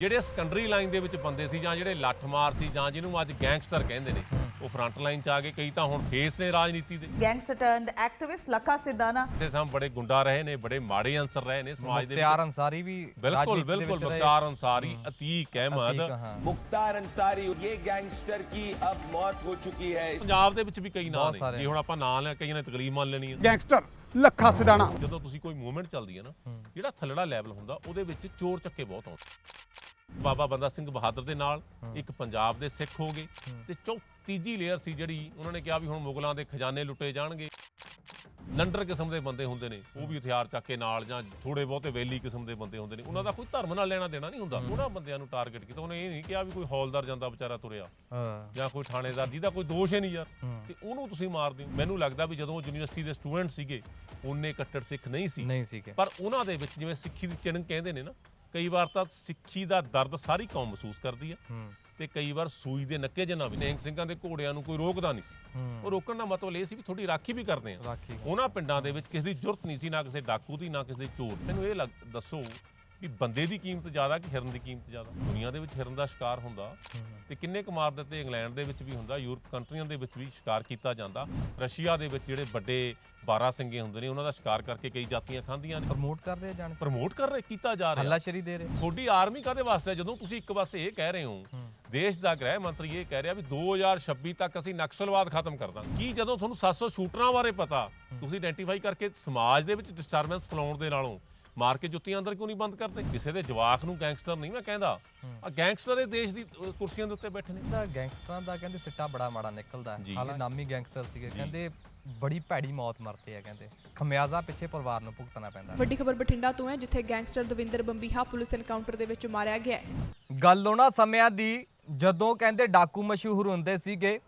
ਜਿਹੜੇ secondary line ਦੇ ਵਿੱਚ ਬੰਦੇ ਸੀ ਜਾਂ ਜਿਹੜੇ ਲੱਠਮਾਰ ਸੀ ਜਾਂ ਜਿਹਨੂੰ ਅੱਜ ਗੈਂਗਸਟਰ ਕਹਿੰਦੇ ਨੇ ਉਹ ਫਰੰਟ ਲਾਈਨ 'ਚ ਆ ਗਏ। ਕਈ ਤਾਂ ਹੁਣ ਫੇਸ ਨੇ ਰਾਜਨੀਤੀ ਦੇ। Gangster turned activist Lakha Sidhana ਦੇ ਸਾਹਮ ਬੜੇ ਗੁੰਡਾ ਰਹੇ ਨੇ ਬੜੇ ਮਾੜੇ ਅੰਸਰ ਰਹੇ ਨੇ ਸਮਾਜ ਦੇ ਮੁਖਤਾਰ ਅੰਸਾਰੀ ਵੀ ਬਿਲਕੁਲ ਬਿਲਕੁਲ ਮੁਖਤਾਰ ਅੰਸਾਰੀ ਅਤੀਕ ਅਹਿਮਦ। ਮੁਖਤਾਰ ਅੰਸਾਰੀ ਇਹ ਗੈਂਗਸਟਰ ਕੀ ਅਬ ਮੌਤ ਹੋ ਚੁੱਕੀ ਹੈ? ਪੰਜਾਬ ਦੇ ਵਿੱਚ ਵੀ ਕਈ ਨਾਂ ਨੇ। ਜੇ ਹੁਣ ਆਪਾਂ ਨਾਂ ਲੈ ਕਈਆਂ ਨੇ ਤਕਲੀਫ ਮੰਨ ਲੈਣੀ ਹੈ ਗੈਂਗਸਟਰ ਲੱਖਾ ਸਿੱਧਾਨਾ ਜਦੋਂ ਤੁਸੀਂ ਕੋਈ ਮੂਵਮੈਂਟ ਚੱਲਦੀ ਹੈ ਨਾ ਜਿਹੜਾ ਥੱਲੜਾ ਲੈਵਲ ਹੁੰਦਾ ਉਹਦੇ ਵਿੱਚ ਚੋਰ ਚੱਕੇ ਬਹੁਤ ਆਉਂਦੇ। ਬਾਬਾ ਬੰਦਾ ਸਿੰਘ ਬਹਾਦਰ ਦੇ ਨਾਲ ਇੱਕ ਪੰਜਾਬ ਦੇ ਸਿੱਖ ਹੋ ਗਏ ਤੇ ਚੌ ਤੀਜੀ ਲੇਅਰ ਸੀ ਜਿਹੜੀ ਉਹਨਾਂ ਨੇ ਕਿਹਾ ਵੀ ਹੁਣ ਮੁਗਲਾਂ ਦੇ ਖਜ਼ਾਨੇ ਲੁੱਟੇ ਜਾਣਗੇ। ਲੰਡਰ ਕਿਸਮ ਦੇ ਬੰਦੇ ਹੁੰਦੇ ਨੇ ਉਹ ਵੀ ਹਥਿਆਰ ਚੱਕ ਕੇ ਨਾਲ ਜਾਂ ਥੋੜੇ ਬਹੁਤੇ ਵੈਲੀ ਕਿਸਮ ਦੇ ਬੰਦੇ ਹੁੰਦੇ ਨੇ। ਉਹਨਾਂ ਦਾ ਕੋਈ ਧਰਮ ਨਾਲ ਲੈਣਾ ਦੇਣਾ ਨਹੀਂ ਹੁੰਦਾ। ਉਹਨਾਂ ਬੰਦਿਆਂ ਨੂੰ ਟਾਰਗੇਟ ਕੀਤਾ। ਉਹਨੇ ਇਹ ਨਹੀਂ ਕਿਹਾ ਵੀ ਕੋਈ ਹੌਲਦਾਰ ਜਾਂਦਾ ਵਿਚਾਰਾ ਤੁਰਿਆ ਜਾਂ ਕੋਈ ਥਾਣੇਦਾਰ ਜਿਹਦਾ ਕੋਈ ਦੋਸ਼ ਹੀ ਨਹੀਂ ਯਾਰ। ਤੇ ਉਹਨੂੰ ਤੁਸੀਂ ਮਾਰ ਦਿਓ। ਮੈਨੂੰ ਲੱਗਦਾ ਵੀ ਜਦੋਂ ਯੂਨੀਵਰਸਿਟੀ ਦੇ ਸਟੂਡੈਂਟ ਸੀਗੇ ਉਹਨੇ ਕੱਟੜ ਸਿੱਖ ਨਹੀਂ ਸੀ। ਨਹੀਂ ਪਰ ਉਹਨਾਂ ਦੇ ਵਿੱਚ ਜਿਵੇਂ ਸਿੱਖੀ ਦੀ ਚਿਣਨ ਕਹਿੰਦੇ ਨੇ ਨਾ ਕਈ ਵਾਰ ਤਾਂ ਸਿੱਖੀ ਦਾ ਦਰਦ ਸਾਰੀ ਕੌਮ ਮਹਿਸੂਸ ਕਰਦੀ ਆ। ਹੂੰ। ਤੇ ਕਈ ਵਾਰ ਸੂਈ ਦੇ ਨੱਕੇ ਜਿੰਨਾ ਵੀ ਨੇਂਗ ਸਿੰਘਾਂ ਦੇ ਘੋੜਿਆਂ ਨੂੰ ਕੋਈ ਰੋਕਦਾ ਨਹੀਂ ਸੀ। ਉਹ ਰੋਕਣ ਦਾ ਮਤਲਬ ਇਹ ਸੀ ਵੀ ਥੋੜੀ ਰਾਖੀ ਵੀ ਕਰਦੇ ਆ। ਰਾਖੀ। ਉਹਨਾਂ ਪਿੰਡਾਂ ਦੇ ਵਿੱਚ ਕਿਸੇ ਦੀ ਜ਼ਰੂਰਤ ਨਹੀਂ ਸੀ ਨਾ ਕਿਸੇ ਡਾਕੂ ਦੀ ਨਾ ਕਿਸੇ ਦੇ ਚੋਰ। ਮੈਨੂੰ ਇਹ ਲੱਗ- ਦੱਸੋ ਵੀ ਬੰਦੇ ਦੀ ਕੀਮਤ ਜ਼ਿਆਦਾ ਕਿ ਹਿਰਨ ਦੀ ਕੀਮਤ ਜ਼ਿਆਦਾ? ਦੁਨੀਆ ਦੇ ਵਿੱਚ ਹਿਰਨ ਦਾ ਸ਼ਿਕਾਰ ਹੁੰਦਾ ਤੇ ਕਿੰਨੇ ਕੁ ਮਾਰ ਦਿੱਤੇ ਇੰਗਲੈਂਡ ਦੇ ਵਿੱਚ ਵੀ ਹੁੰਦਾ ਯੂਰਪ ਕੰਟਰੀਆਂ ਦੇ ਵਿੱਚ ਵੀ ਸ਼ਿਕਾਰ ਕੀਤਾ ਜਾਂਦਾ। ਰਸ਼ੀਆ ਦੇ ਵਿੱਚ ਜਿਹੜੇ ਵੱਡੇ 12 ਸਿੰਘੇ ਹੁੰਦੇ ਨੇ ਉਹਨਾਂ ਦਾ ਸ਼ਿਕਾਰ ਕਰਕੇ ਕਈ ਜਾਤੀਆਂ ਖਾਂਦੀਆਂ ਨੇ। ਪ੍ਰਮੋਟ ਕਰ ਰਹੇ ਜਾਣ ਪ੍ਰਮੋਟ ਕਰ ਰਹੇ ਕੀਤਾ ਜਾ ਰਿਹਾ। ਹੱਲਾਸ਼ੇਰੀ ਦੇ ਰਹੇ। ਤੁਹਾਡੀ ਆਰਮੀ ਕਾਦੇ ਵਾਸਤੇ? ਜਦੋਂ ਤੁਸੀਂ ਇੱਕ ਪਾਸੇ ਇਹ ਕਹਿ ਰਹੇ ਹੋ ਦੇਸ਼ ਦਾ ਗ੍ਰਹਿ ਮੰਤਰੀ ਇਹ ਕਹਿ ਰਿਹਾ ਵੀ 2026 ਤੱਕ ਅਸੀਂ ਨਕਸਲਵਾਦ ਖਤਮ ਕਰ ਦਾਂਗੇ। ਕੀ ਜਦੋਂ ਤੁਹਾਨੂੰ 700 ਸ਼ੂਟਰਾਂ ਬਾਰੇ ਪਤਾ ਤੁਸੀਂ ਆਇਡੈਂਟੀਫਾਈ ਕਰਕੇ ਸਮਾਜ ਦੇ ਵਿੱਚ ਡਿਸਟਰਬੈਂਸ ਫੈਲਾਉਣ ਦੇ ਨਾਲੋਂ ਮਾਰ ਕੇ ਜੁੱਤੀਆਂ ਅੰਦਰ ਕਿਉਂ ਨਹੀਂ ਬੰਦ ਕਰਦੇ? ਕਿਸੇ ਦੇ ਜਵਾਕ ਨੂੰ ਗੈਂਗਸਟਰ ਨਹੀਂ ਮੈਂ ਕਹਿੰਦਾ। ਆ ਗੈਂਗਸਟਰ ਇਹ ਦੇਸ਼ ਦੀ ਅ, ਕੁਰਸੀਆਂ ਦੇ ਉੱਤੇ ਬੈਠੇ ਨੇ। ਦਾ ਗੈਂਗਸਟਰਾਂ ਦਾ ਕਹਿੰਦੇ ਸਿੱਟਾ ਬੜਾ ਮਾੜਾ ਨਿਕਲਦਾ। ਜੀ। ਹੈ ਹਾਲਾਂਕਿ ਨਾਮੀ ਗੈਂਗਸਟਰ ਸੀਗੇ ਕਹਿੰਦੇ ਬੜੀ ਭੈੜੀ ਮੌਤ ਮਰਤੇ ਆ ਕਹਿੰਦੇ। ਖਮਿਆਜ਼ਾ ਪਿੱਛੇ ਪਰਿਵਾਰ ਨੂੰ ਭੁਗਤਣਾ ਪੈਂਦਾ। ਵੱਡੀ ਖਬਰ ਬਠਿੰਡਾ ਤੋਂ ਹੈ ਜਿੱਥੇ gangster Davinder Bambiha police encounter ਦੇ ਵਿੱਚ ਮਾਰਿਆ ਗਿਆ ਹੈ। ਗੱਲ ਉਹਨਾਂ ਸਮਿਆਂ ਦੀ ਜਦੋਂ ਕਹਿੰਦੇ ਡਾਕੂ ਮਸ਼ਹੂਰ ਹੁੰਦੇ ਸੀਗੇ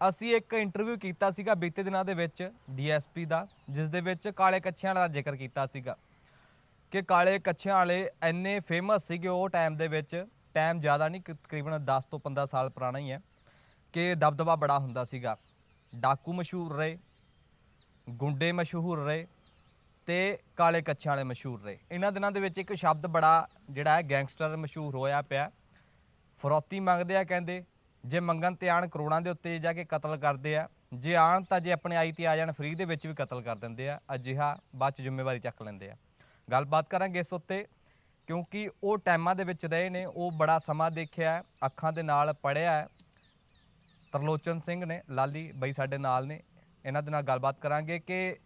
ਅਸੀਂ ਇੱਕ ਇੰਟਰਵਿਊ ਕੀਤਾ ਸੀਗਾ ਬੀਤੇ ਦਿਨਾਂ ਦੇ ਵਿੱਚ ਡੀਐਸਪੀ ਦਾ ਜਿਸ ਦੇ ਵਿੱਚ ਕਾਲੇ ਕੱਛਿਆਂ ਦਾ ਜ਼ਿਕਰ ਕੀਤਾ ਸੀਗਾ। ਕਿ ਕਾਲੇ ਕੱਛਿਆਂ ਵਾਲੇ ਇੰਨੇ ਫੇਮਸ ਸੀਗੇ ਉਹ ਟਾਈਮ ਦੇ ਵਿੱਚ ਟਾਈਮ ਜ਼ਿਆਦਾ ਨਹੀਂ ਤਕਰੀਬਨ 10 ਤੋਂ 15 ਸਾਲ ਪੁਰਾਣਾ ਹੀ ਹੈ, ਕਿ ਦਬਦਬਾ ਬੜਾ ਹੁੰਦਾ ਸੀਗਾ। ਡਾਕੂ ਮਸ਼ਹੂਰ ਰਹੇ, ਗੁੰਡੇ ਮਸ਼ਹੂਰ ਰਹੇ ਤੇ ਕਾਲੇ ਕੱਛਿਆਂ ਵਾਲੇ ਮਸ਼ਹੂਰ ਰਹੇ। ਇਹਨਾਂ ਦਿਨਾਂ ਦੇ ਵਿੱਚ ਇੱਕ ਸ਼ਬਦ ਬੜਾ ਜਿਹੜਾ ਹੈ ਗੈਂਗਸਟਰ ਮਸ਼ਹੂਰ ਹੋਇਆ ਪਿਆ। ਫਰੋਤੀ ਮੰਗਦੇ ਆ ਕਹਿੰਦੇ, ਜੇ ਮੰਗਣ ਤੇ ਆਣ ਕਰੋੜਾਂ ਦੇ ਉੱਤੇ ਜਾ ਕੇ ਕਤਲ ਕਰਦੇ ਆ, ਜੇ ਆਣ ਤਾਂ ਜੇ ਆਪਣੇ ਆਈ ਤੇ ਆ ਜਾਣ, ਫ੍ਰੀ ਦੇ ਵਿੱਚ ਵੀ ਕਤਲ ਕਰ ਦਿੰਦੇ ਆ, ਅਜਿਹਾ ਬਾਅਦ ਚ ਜ਼ਿੰਮੇਵਾਰੀ ਚੱਕ ਲੈਂਦੇ ਆ। ਗੱਲਬਾਤ ਕਰਾਂਗੇ ਇਸ ਉੱਤੇ ਕਿਉਂਕਿ ਉਹ ਟਾਈਮਾਂ ਦੇ ਵਿੱਚ ਰਹੇ ਨੇ ਉਹ ਬੜਾ ਸਮਾਂ ਦੇਖਿਆ ਅੱਖਾਂ ਦੇ ਨਾਲ ਪੜਿਆ ਹੈ। ਤਰਲੋਚਨ ਸਿੰਘ ਨੇ ਲਾਲੀ ਬਈ ਸਾਡੇ ਨਾਲ ਨੇ ਇਹਨਾਂ ਦੇ ਨਾਲ ਗੱਲਬਾਤ ਕਰਾਂਗੇ ਕਿ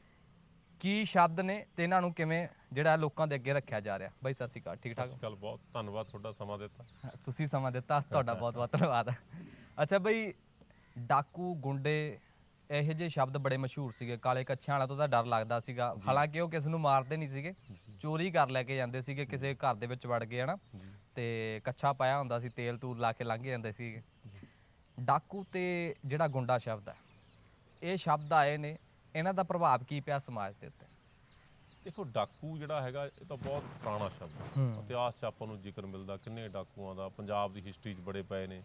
ਕੀ ਸ਼ਬਦ ਨੇ ਤੇ ਇਹਨਾਂ ਨੂੰ ਕਿਵੇਂ ਜਿਹੜਾ ਲੋਕਾਂ ਦੇ ਅੱਗੇ ਰੱਖਿਆ ਜਾ ਰਿਹਾ। ਬਈ ਸਤਿ ਸ਼੍ਰੀ ਅਕਾਲ ਠੀਕ ਠਾਕ ਸਤਿ ਸ਼੍ਰੀ ਅਕਾਲ ਬਹੁਤ ਧੰਨਵਾਦ ਤੁਹਾਡਾ ਸਮਾਂ ਦਿੱਤਾ। ਤੁਸੀਂ ਸਮਾਂ ਦਿੱਤਾ ਤੁਹਾਡਾ ਬਹੁਤ ਬਹੁਤ ਧੰਨਵਾਦ। ਅੱਛਾ ਬਈ ਡਾਕੂ ਗੁੰਡੇ ਇਹੋ ਜਿਹੇ ਸ਼ਬਦ ਬੜੇ ਮਸ਼ਹੂਰ ਸੀਗੇ। ਕਾਲੇ ਕੱਛਿਆਂ ਵਾਲਾ ਤੋਂ ਤਾਂ ਡਰ ਲੱਗਦਾ ਸੀਗਾ। ਹਾਲਾਂਕਿ ਉਹ ਕਿਸ ਨੂੰ ਮਾਰਦੇ ਨਹੀਂ ਸੀਗੇ। ਚੋਰੀ ਕਰ ਲੈ ਕੇ ਜਾਂਦੇ ਸੀਗੇ ਕਿਸੇ ਘਰ ਦੇ ਵਿੱਚ ਵੜ ਕੇ ਹਨਾ। ਤੇ ਕੱਛਾ ਪਾਇਆ ਹੁੰਦਾ ਸੀ ਤੇਲ ਤੂਲ ਲਾ ਕੇ ਲੰਘ ਜਾਂਦੇ ਸੀਗੇ। ਡਾਕੂ ਤੇ ਜਿਹੜਾ ਗੁੰਡਾ ਸ਼ਬਦ ਹੈ ਇਹ ਸ਼ਬਦ ਆਏ ਨੇ ਇਹਨਾਂ ਦਾ ਪ੍ਰਭਾਵ ਕੀ ਪਿਆ ਸਮਾਜ ਦੇ ਉੱਤੇ? ਦੇਖੋ ਡਾਕੂ ਜਿਹੜਾ ਹੈਗਾ ਇਹ ਤਾਂ ਬਹੁਤ ਪੁਰਾਣਾ ਸ਼ਬਦ ਹੈ। ਇਤਿਹਾਸ 'ਚ ਆਪਾਂ ਨੂੰ ਜ਼ਿਕਰ ਮਿਲਦਾ ਕਿੰਨੇ ਡਾਕੂਆਂ ਦਾ ਪੰਜਾਬ ਦੀ ਹਿਸਟਰੀ 'ਚ ਬੜੇ ਪਏ ਨੇ।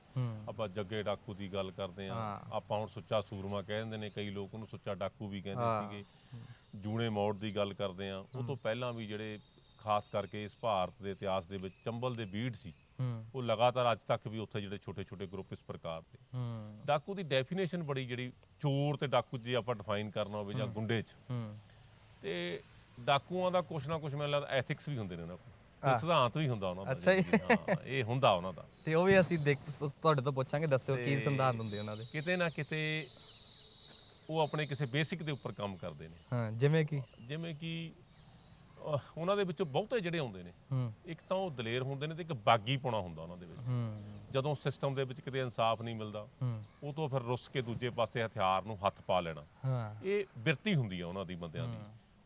ਆਪਾਂ ਜੱਗੇ ਡਾਕੂ ਦੀ ਗੱਲ ਕਰਦੇ ਆ ਹਾਂ। ਆਪਾਂ ਹੁਣ ਸੁੱਚਾ ਸੂਰਮਾ ਕਹਿੰਦੇ ਨੇ ਕਈ ਲੋਕ ਉਹਨੂੰ ਸੁੱਚਾ ਡਾਕੂ ਵੀ ਕਹਿੰਦੇ। ਸੀਗੇ। ਜੂਨੇ ਮੋੜ ਦੀ ਗੱਲ ਕਰਦੇ ਆ ਉਹ ਤੋਂ ਪਹਿਲਾਂ ਵੀ ਜਿਹੜੇ ਖਾਸ ਕਰਕੇ ਇਸ ਭਾਰਤ ਦੇ ਇਤਿਹਾਸ ਦੇ ਵਿੱਚ ਚੰਬਲ ਦੇ ਬੀੜ ਸੀ ਹੂੰ। ਉਹ ਲਗਾਤਾਰ ਅੱਜ ਤੱਕ ਵੀ ਉੱਥੇ ਜਿਹੜੇ ਛੋਟੇ ਛੋਟੇ ਗਰੁੱਪ ਇਸ ਪ੍ਰਕਾਰ ਦੇ। ਹੂੰ। ਡਾਕੂ ਦੀ ਡੈਫੀਨੇਸ਼ਨ ਬੜੀ ਜਿਹੜੀ ਚੋਰ ਤੇ ਡਾਕੂ ਜੇ ਆਪਾਂ ਡਿਫਾਈਨ ਕਰਨਾ ਹੋਵੇ ਜਾਂ ਗੁੰਡੇ 'ਚ। ਹੂੰ। ਤੇ ਡਾਕੂਆਂ ਦਾ ਕੁਛ ਨਾ ਕੁਛ ਮੈਨੂੰ ਲੱਗਦਾ ਐਥਿਕਸ ਵੀ ਹੁੰਦੇ ਨੇ ਉਹਨਾਂ ਕੋਲ ਸਿਧਾਂਤ ਵੀ ਹੁੰਦਾ ਉਹਨਾਂ ਦਾ ਅੱਛਾ ਜੀ। ਹਾਂ ਇਹ ਹੁੰਦਾ ਉਹਨਾਂ ਦਾ। ਤੇ ਉਹ ਵੀ ਅਸੀਂ ਦੇਖ ਤੁਹਾਡੇ ਤੋਂ ਪੁੱਛਾਂਗੇ ਦੱਸਿਓ ਕੀ ਤੇ- ਹੁੰਦੇ ਉਹਨਾਂ ਦੇ। ਕਿਤੇ ਨਾ ਕਿਤੇ ਉਹ ਆਪਣੇ ਕਿਸੇ ਬੇਸਿਕ ਦੇ ਉੱਪਰ ਕੰਮ ਕਰਦੇ ਨੇ। ਹਾਂ ਜਿਵੇਂ ਕਿ? ਜਿਵੇਂ ਕਿ ਅਹ, ਉਹਨਾਂ ਦੇ ਵਿੱਚੋਂ ਬਹੁਤੇ ਜਿਹੜੇ ਹੁੰਦੇ ਨੇ ਹੂੰ। ਇੱਕ ਤਾਂ ਉਹ ਦਲੇਰ ਹੁੰਦੇ ਨੇ ਤੇ ਇੱਕ ਬਾਗੀ ਪੁਣਾ ਹੁੰਦਾ ਉਹਨਾਂ ਦੇ ਵਿੱਚ। ਹੂੰ। ਜਦੋਂ ਸਿਸਟਮ ਦੇ ਵਿੱਚ ਕਿਤੇ ਇਨਸਾਫ ਨਹੀਂ ਮਿਲਦਾ ਹੂੰ। ਉਹ ਤੋਂ ਫਿਰ ਰੁੱਸ ਕੇ ਦੂਜੇ ਪਾਸੇ ਹਥਿਆਰ ਨੂੰ ਹੱਥ ਪਾ ਲੈਣਾ। ਹਾਂ। ਇਹ ਬਿਰਤੀ ਹੁੰਦੀ ਆ ਉਹਨਾਂ ਦੀ ਬੰਦਿਆਂ ਦੀ।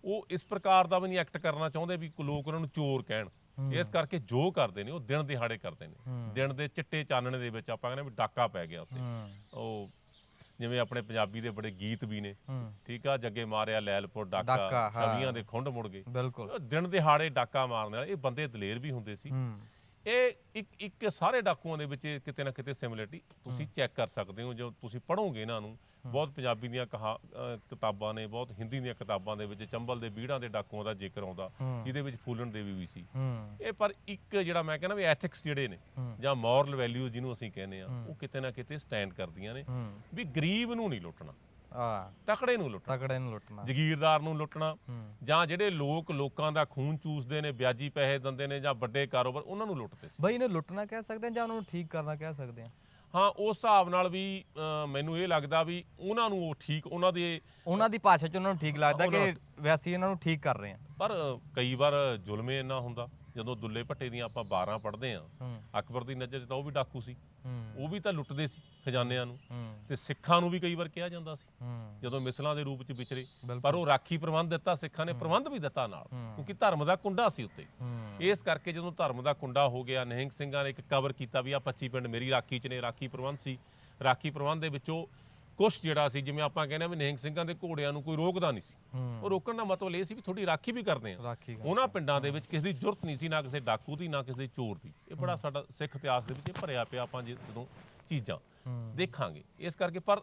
ਉਹ ਇਸ ਪ੍ਰਕਾਰ ਦਾ ਵੀ ਨਹੀਂ ਐਕਟ ਕਰਨਾ ਚਾਹੁੰਦੇ ਵੀ ਲੋਕ ਉਹਨਾਂ ਨੂੰ ਚੋਰ ਕਹਿਣ। ਇਸ ਕਰਕੇ ਜੋ ਕਰਦੇ ਨੇ ਉਹ ਦਿਨ ਦਿਹਾੜੇ ਕਰਦੇ ਨੇ। ਦਿਨ ਦੇ ਚਿੱਟੇ ਚਾਨਣੇ ਦੇ ਵਿੱਚ ਆਪਾਂ ਕਹਿੰਦੇ ਵੀ ਡਾਕਾ ਪੈ ਗਿਆ ਹੂੰ। ਉਹ ਜਿਵੇਂ ਆਪਣੇ ਪੰਜਾਬੀ ਦੇ ਬੜੇ ਗੀਤ ਵੀ ਨੇ। ਠੀਕ ਆ ਜੱਗੇ ਮਾਰਿਆ ਲੈਲਪੁਰ ਡਾਕਾ। ਛਵੀਆਂ ਦੇ ਖੁੰਡ ਮੁੜ ਗਏ। ਬਿਲਕੁਲ। ਦਿਨ ਦਿਹਾੜੇ ਡਾਕਾ ਮਾਰਨ ਵਾਲੇ ਇਹ ਬੰਦੇ ਦਲੇਰ ਵੀ ਹੁੰਦੇ ਸੀ। ਇਹ ਇੱਕ ਇੱਕ ਸਾਰੇ ਡਾਕੂਆਂ ਦੇ ਵਿੱਚ ਕਿਤੇ ਨਾ ਕਿਤੇ ਸਿਮਿਲਰਿਟੀ ਤੁਸੀਂ ਚੈੱਕ ਕਰ ਸਕਦੇ ਹੋ ਜੋ ਤੁਸੀਂ ਪੜ੍ਹੋਗੇ ਇਹਨਾਂ ਨੂੰ ਬਹੁਤ ਪੰਜਾਬੀ ਦੀਆਂ ਕਹਾ ਕਿਤਾਬਾਂ ਨੇ ਬਹੁਤ ਹਿੰਦੀ ਦੀਆਂ ਕਿਤਾਬਾਂ ਦੇ ਵਿੱਚ ਚੰਬਲ ਦੇ ਬੀੜਾਂ ਦੇ ਡਾਕੂਆਂ ਦਾ ਜ਼ਿਕਰ ਆਉਂਦਾ ਜਿਹਦੇ ਵਿੱਚ ਫੂਲਨ ਦੇਵੀ ਵੀ ਸੀ। ਹੂੰ। ਇਹ ਪਰ ਇੱਕ ਜਿਹੜਾ ਮੈਂ ਕਹਿੰਦਾ ਵੀ ਐਥਿਕਸ ਜਿਹੜੇ ਨੇ ਜਾਂ ਮੋਰਲ ਵੈਲਿਊ ਜਿਹਨੂੰ ਅਸੀਂ ਕਹਿੰਦੇ ਆ ਉਹ ਕਿਤੇ ਨਾ ਕਿਤੇ ਸਟੈਂਡ ਕਰਦੀਆਂ ਨੇ ਹੂੰ। ਵੀ ਗਰੀਬ ਨੂੰ ਨਹੀਂ ਲੁੱਟਣਾ ਆ। ਤਕੜੇ ਨੂੰ ਲੁੱਟਣਾ ਤਕੜੇ ਨੂੰ ਲੁੱਟਣਾ। ਜ਼ਗੀਰਦਾਰ ਨੂੰ ਲੁੱਟਣਾ ਹੂੰ। ਜਾਂ ਜਿਹੜੇ ਲੋਕ ਲੋਕਾਂ ਦਾ ਖੂਨ ਚੂਸਦੇ ਨੇ ਵਿਆਜੀ ਪੈਸੇ ਦਿੰਦੇ ਨੇ ਜਾਂ ਵੱਡੇ ਕਾਰੋਬਾਰ ਉਹਨਾਂ ਨੂੰ ਲੁੱਟਦੇ ਸੀ। ਬਈ ਇਹਨੂੰ ਲੁੱਟਣਾ ਕਹਿ ਸਕਦੇ ਆ ਜਾਂ ਉਹਨੂੰ ਠੀਕ ਕਰਨਾ ਕਹਿ ਸਕਦੇ ਆ ਹਾਂ ਉਸ ਹਿਸਾਬ ਨਾਲ ਵੀ ਅਹ, ਮੈਨੂੰ ਇਹ ਲੱਗਦਾ ਵੀ ਉਹਨਾਂ ਨੂੰ ਉਹ ਠੀਕ ਉਹਨਾਂ ਦੇ ਉਹਨਾਂ ਦੀ ਭਾਸ਼ਾ 'ਚ ਉਹਨਾਂ ਨੂੰ ਠੀਕ ਲੱਗਦਾ ਕਿ ਵੈਸੇ ਇਹਨਾਂ ਨੂੰ ਠੀਕ ਕਰ ਰਹੇ ਆ। ਪਰ ਕਈ ਵਾਰ ਜ਼ੁਲਮੇ ਇੰਨਾ ਹੁੰਦਾ। ਜਦੋਂ ਦੁੱਲੇ ਭੱਟੇ ਦੀਆਂ ਆਪਾਂ 12 ਪੜ੍ਹਦੇ ਆ ਅਕਬਰ ਦੀ ਨਜ਼ਰ 'ਚ ਤਾਂ ਉਹ ਵੀ ਡਾਕੂ ਸੀ। ਉਹ ਵੀ ਤਾਂ ਲੁੱਟਦੇ ਸੀ ਖਜ਼ਾਨਿਆਂ ਨੂੰ। ਤੇ ਸਿੱਖਾਂ ਨੂੰ ਵੀ ਕਈ ਵਾਰ ਕਿਹਾ ਜਾਂਦਾ ਸੀ। ਜਦੋਂ ਮਿਸਲਾਂ ਦੇ ਰੂਪ 'ਚ ਵਿਚਰੇ। ਪਰ ਉਹ ਰਾਖੀ ਪ੍ਰਬੰਧ ਦਿੱਤਾ ਸਿੱਖਾਂ ਨੇ ਪ੍ਰਬੰਧ ਵੀ ਦਿੱਤਾ ਨਾਲ। ਕਿਉਂਕਿ ਧਰਮ ਦਾ ਕੁੰਡਾ ਸੀ ਉੱਤੇ। ਇਸ ਕਰਕੇ ਜਦੋਂ ਧਰਮ ਦਾ ਕੁੰਡਾ ਹੋ ਗਿਆ ਨਿਹੰਗ ਸਿੰਘਾਂ ਨੇ ਇੱਕ ਕਵਰ ਕੀਤਾ ਵੀ ਆ 25 ਪਿੰਡ ਮੇਰੀ ਰਾਖੀ 'ਚ ਨੇ ਰਾਖੀ ਪ੍ਰਬੰਧ ਸੀ। ਰਾਖੀ ਪ੍ਰਬੰਧ ਦੇ ਵਿੱਚੋਂ ਕੁਛ ਜਿਹੜਾ ਸੀ ਜਿਵੇਂ ਆਪਾਂ ਕਹਿੰਦੇ ਆ ਵੀ ਨਿਹੰਗ ਸਿੰਘਾਂ ਦੇ ਘੋੜਿਆਂ ਨੂੰ ਕੋਈ ਰੋਕਦਾ ਨਹੀਂ ਸੀ। ਉਹ ਰੋਕਣ ਦਾ ਮਤਲਬ ਇਹ ਸੀ ਵੀ ਤੁਹਾਡੀ ਰਾਖੀ ਵੀ ਕਰਦੇ ਆ। ਰਾਖੀ ਕਰ- ਉਹਨਾਂ ਪਿੰਡਾਂ ਦੇ ਵਿੱਚ ਕਿਸੇ ਦੀ ਜ਼ਰੂਰਤ ਨਹੀਂ ਸੀ ਨਾ ਕਿਸੇ ਡਾਕੂ ਦੀ ਨਾ ਕਿਸੇ ਦੇ ਚੋਰ ਦੀ। ਇਹ ਬੜਾ ਸਾਡਾ ਸਿੱਖ ਇਤਿਹਾਸ ਦੇ ਵਿੱਚ ਇਹ ਭਰਿਆ ਪਿਆ ਆਪਾਂ ਜੇ ਜਦੋਂ ਚੀਜ਼ਾਂ ਹੂੰ। ਦੇਖਾਂਗੇ। ਇਸ ਕਰਕੇ ਪਰ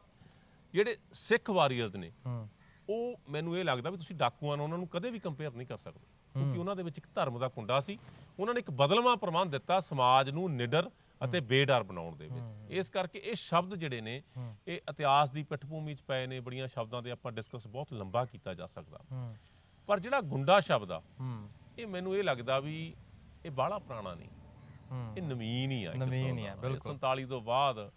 ਜਿਹੜੇ ਸਿੱਖ ਵਾਰੀਅਰਸ ਨੇ ਹੂੰ। ਉਹ ਮੈਨੂੰ ਇਹ ਲੱਗਦਾ ਵੀ ਤੁਸੀਂ ਡਾਕੂਆਂ ਨਾਲ ਉਹਨਾਂ ਨੂੰ ਕਦੇ ਵੀ ਕੰਪੇਅਰ ਨਹੀਂ ਕਰ ਸਕਦੇ। ਕਿਉਂਕਿ ਉਹਨਾਂ ਦੇ ਵਿੱਚ ਇੱਕ ਧਰਮ ਦਾ ਕੁੰਡਾ ਸੀ। ਉਹਨਾਂ ਨੇ ਇੱਕ ਬਦਲਵਾਂ ਪ੍ਰਬੰਧ ਦਿੱਤਾ ਸਮਾਜ ਨੂੰ ਨਿਡਰ ਅਤੇ ਬੇਡਰ ਬਣਾਉਣ ਦੇ ਵਿੱਚ। ਇਸ ਕਰਕੇ ਇਹ ਸ਼ਬਦ ਜਿਹੜੇ ਨੇ ਇਹ ਇਤਿਹਾਸ ਦੀ ਪਿੱਠਭੂਮੀ 'ਚ ਪਏ ਨੇ ਬੜੀਆਂ ਸ਼ਬਦਾਂ ਦੇ ਆਪਾਂ ਡਿਸਕਸ ਬਹੁਤ ਲੰਬਾ ਕੀਤਾ ਜਾ ਸਕਦਾ। ਪਰ ਜਿਹੜਾ ਗੁੰਡਾ ਸ਼ਬਦ ਆ ਇਹ ਮੈਨੂੰ ਇਹ ਲੱਗਦਾ ਵੀ ਇਹ ਬਾਹਲਾ ਪੁਰਾਣਾ ਨਹੀਂ। ਇਹ ਨਵੀਨ ਹੀ ਆ ਨਵੀਨ ਹੀ ਆ, ਬਿਲਕੁਲ। 47 ਤੋਂ ਬਾਅਦ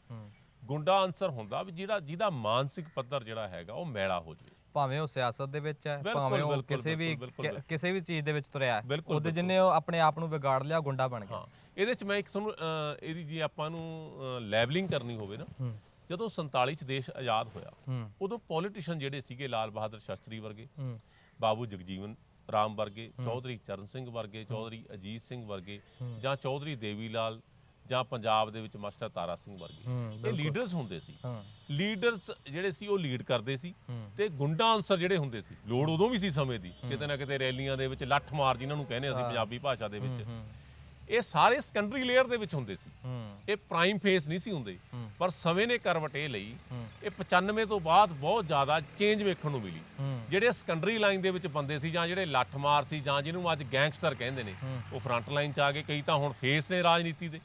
ਗੁੰਡਾ ਅੰਸਰ ਹੁੰਦਾ ਵੀ ਜਿਹੜਾ ਜਿਹਦਾ ਮਾਨਸਿਕ ਪੱਧਰ ਜਿਹੜਾ ਹੈਗਾ ਉਹ ਮੈਲਾ ਹੋ ਜਾਵੇ। ਭਾਵੇਂ ਉਹ ਸਿਆਸਤ ਦੇ ਵਿੱਚ ਹੈ ਭਾਵੇਂ ਉਹ ਕਿਸੇ ਵੀ ਕਿਸੇ ਵੀ ਚੀਜ਼ ਦੇ ਵਿੱਚ ਤੁਰਿਆ ਉਹਦੇ। ਜਿੰਨੇ ਉਹ ਆਪਣੇ ਆਪ ਨੂੰ ਵਿਗਾੜ ਲਿਆ ਗੁੰਡਾ ਬਣ ਗਿਆ। ਇਹਦੇ ਚ ਮੈਂ ਇੱਕ ਤੁਹਾਨੂੰ ਇਹਦੀ ਜੀ ਆਪਾਂ ਨੂੰ ਲੈਵਲਿੰਗ ਕਰਨੀ ਹੋਵੇ ਨਾ ਜਦੋਂ 47 ਚ ਦੇਸ਼ ਆਜ਼ਾਦ ਹੋਇਆ ਉਦੋਂ ਪੋਲੀਟੀਸ਼ੀਅਨ ਜਿਹੜੇ ਸੀਗੇ ਲਾਲ ਬਹਾਦਰ ਸ਼ਾਸਤਰੀ ਵਰਗੇ ਬਾਬੂ ਜਗਜੀਵਨ ਰਾਮ ਵਰਗੇ ਚੌਧਰੀ ਚਰਨ ਸਿੰਘ ਵਰਗੇ ਚੌਧਰੀ ਅਜੀਤ ਸਿੰਘ ਵਰਗੇ ਜਾਂ ਚੌਧਰੀ ਦੇਵੀ ਲਾਲ ਜਾਂ ਪੰਜਾਬ ਦੇ ਵਿੱਚ ਮਾਸਟਰ ਤਾਰਾ ਸਿੰਘ ਵਰਗੇ। ਇਹ ਲੀਡਰਸ ਹੁੰਦੇ ਸੀ। ਲੀਡਰਸ ਜਿਹੜੇ ਸੀ ਉਹ ਲੀਡ ਕਰਦੇ ਸੀ। ਤੇ ਗੁੰਡਾ ਅਨਸਰ ਜਿਹੜੇ ਹੁੰਦੇ ਸੀ ਲੋੜ ਉਦੋਂ ਵੀ ਸੀ ਸਮੇਂ ਦੀ। ਕਿਤੇ ਨਾ ਕਿਤੇ ਰੈਲੀਆਂ ਦੇ ਵਿੱਚ ਲੱਠ ਮਾਰ ਜਿਨ੍ਹਾਂ ਨੂੰ ਕਹਿੰਦੇ ਅਸੀਂ ਪੰਜਾਬੀ ਭਾਸ਼ਾ ਦੇ ਵਿੱਚ। ਇਹ ਸਾਰੇ ਸੈਕੰਡਰੀ ਲੇਅਰ ਦੇ ਵਿੱਚ ਹੁੰਦੇ ਸੀ। ਇਹ ਪ੍ਰਾਈਮ ਫੇਸ ਨਹੀਂ ਸੀ ਹੁੰਦੇ। ਪਰ ਸਮੇਂ ਨੇ ਕਰਵਟ ਇਹ ਲਈ। ਇਹ 95 ਤੋਂ ਬਾਅਦ ਬਹੁਤ ਜ਼ਿਆਦਾ ਚੇਂਜ ਵੇਖਣ ਨੂੰ ਮਿਲੀ। ਜਿਹੜੇ ਸੈਕੰਡਰੀ ਲਾਈਨ ਦੇ ਵਿੱਚ ਬੰਦੇ ਸੀ ਜਾਂ ਜਿਹੜੇ ਲੱਠ ਮਾਰ ਸੀ ਜਾਂ ਜਿਹਨੂੰ ਅੱਜ ਗੈਂਗਸਟਰ ਕਹਿੰਦੇ ਨੇ ਉਹ ਫਰੰਟ ਲਾਈਨ 'ਚ ਆ ਗਏ। ਕਈ ਤਾਂ ਹੁਣ ਫੇਸ ਨੇ ਰਾਜਨੀਤੀ ਦੇ।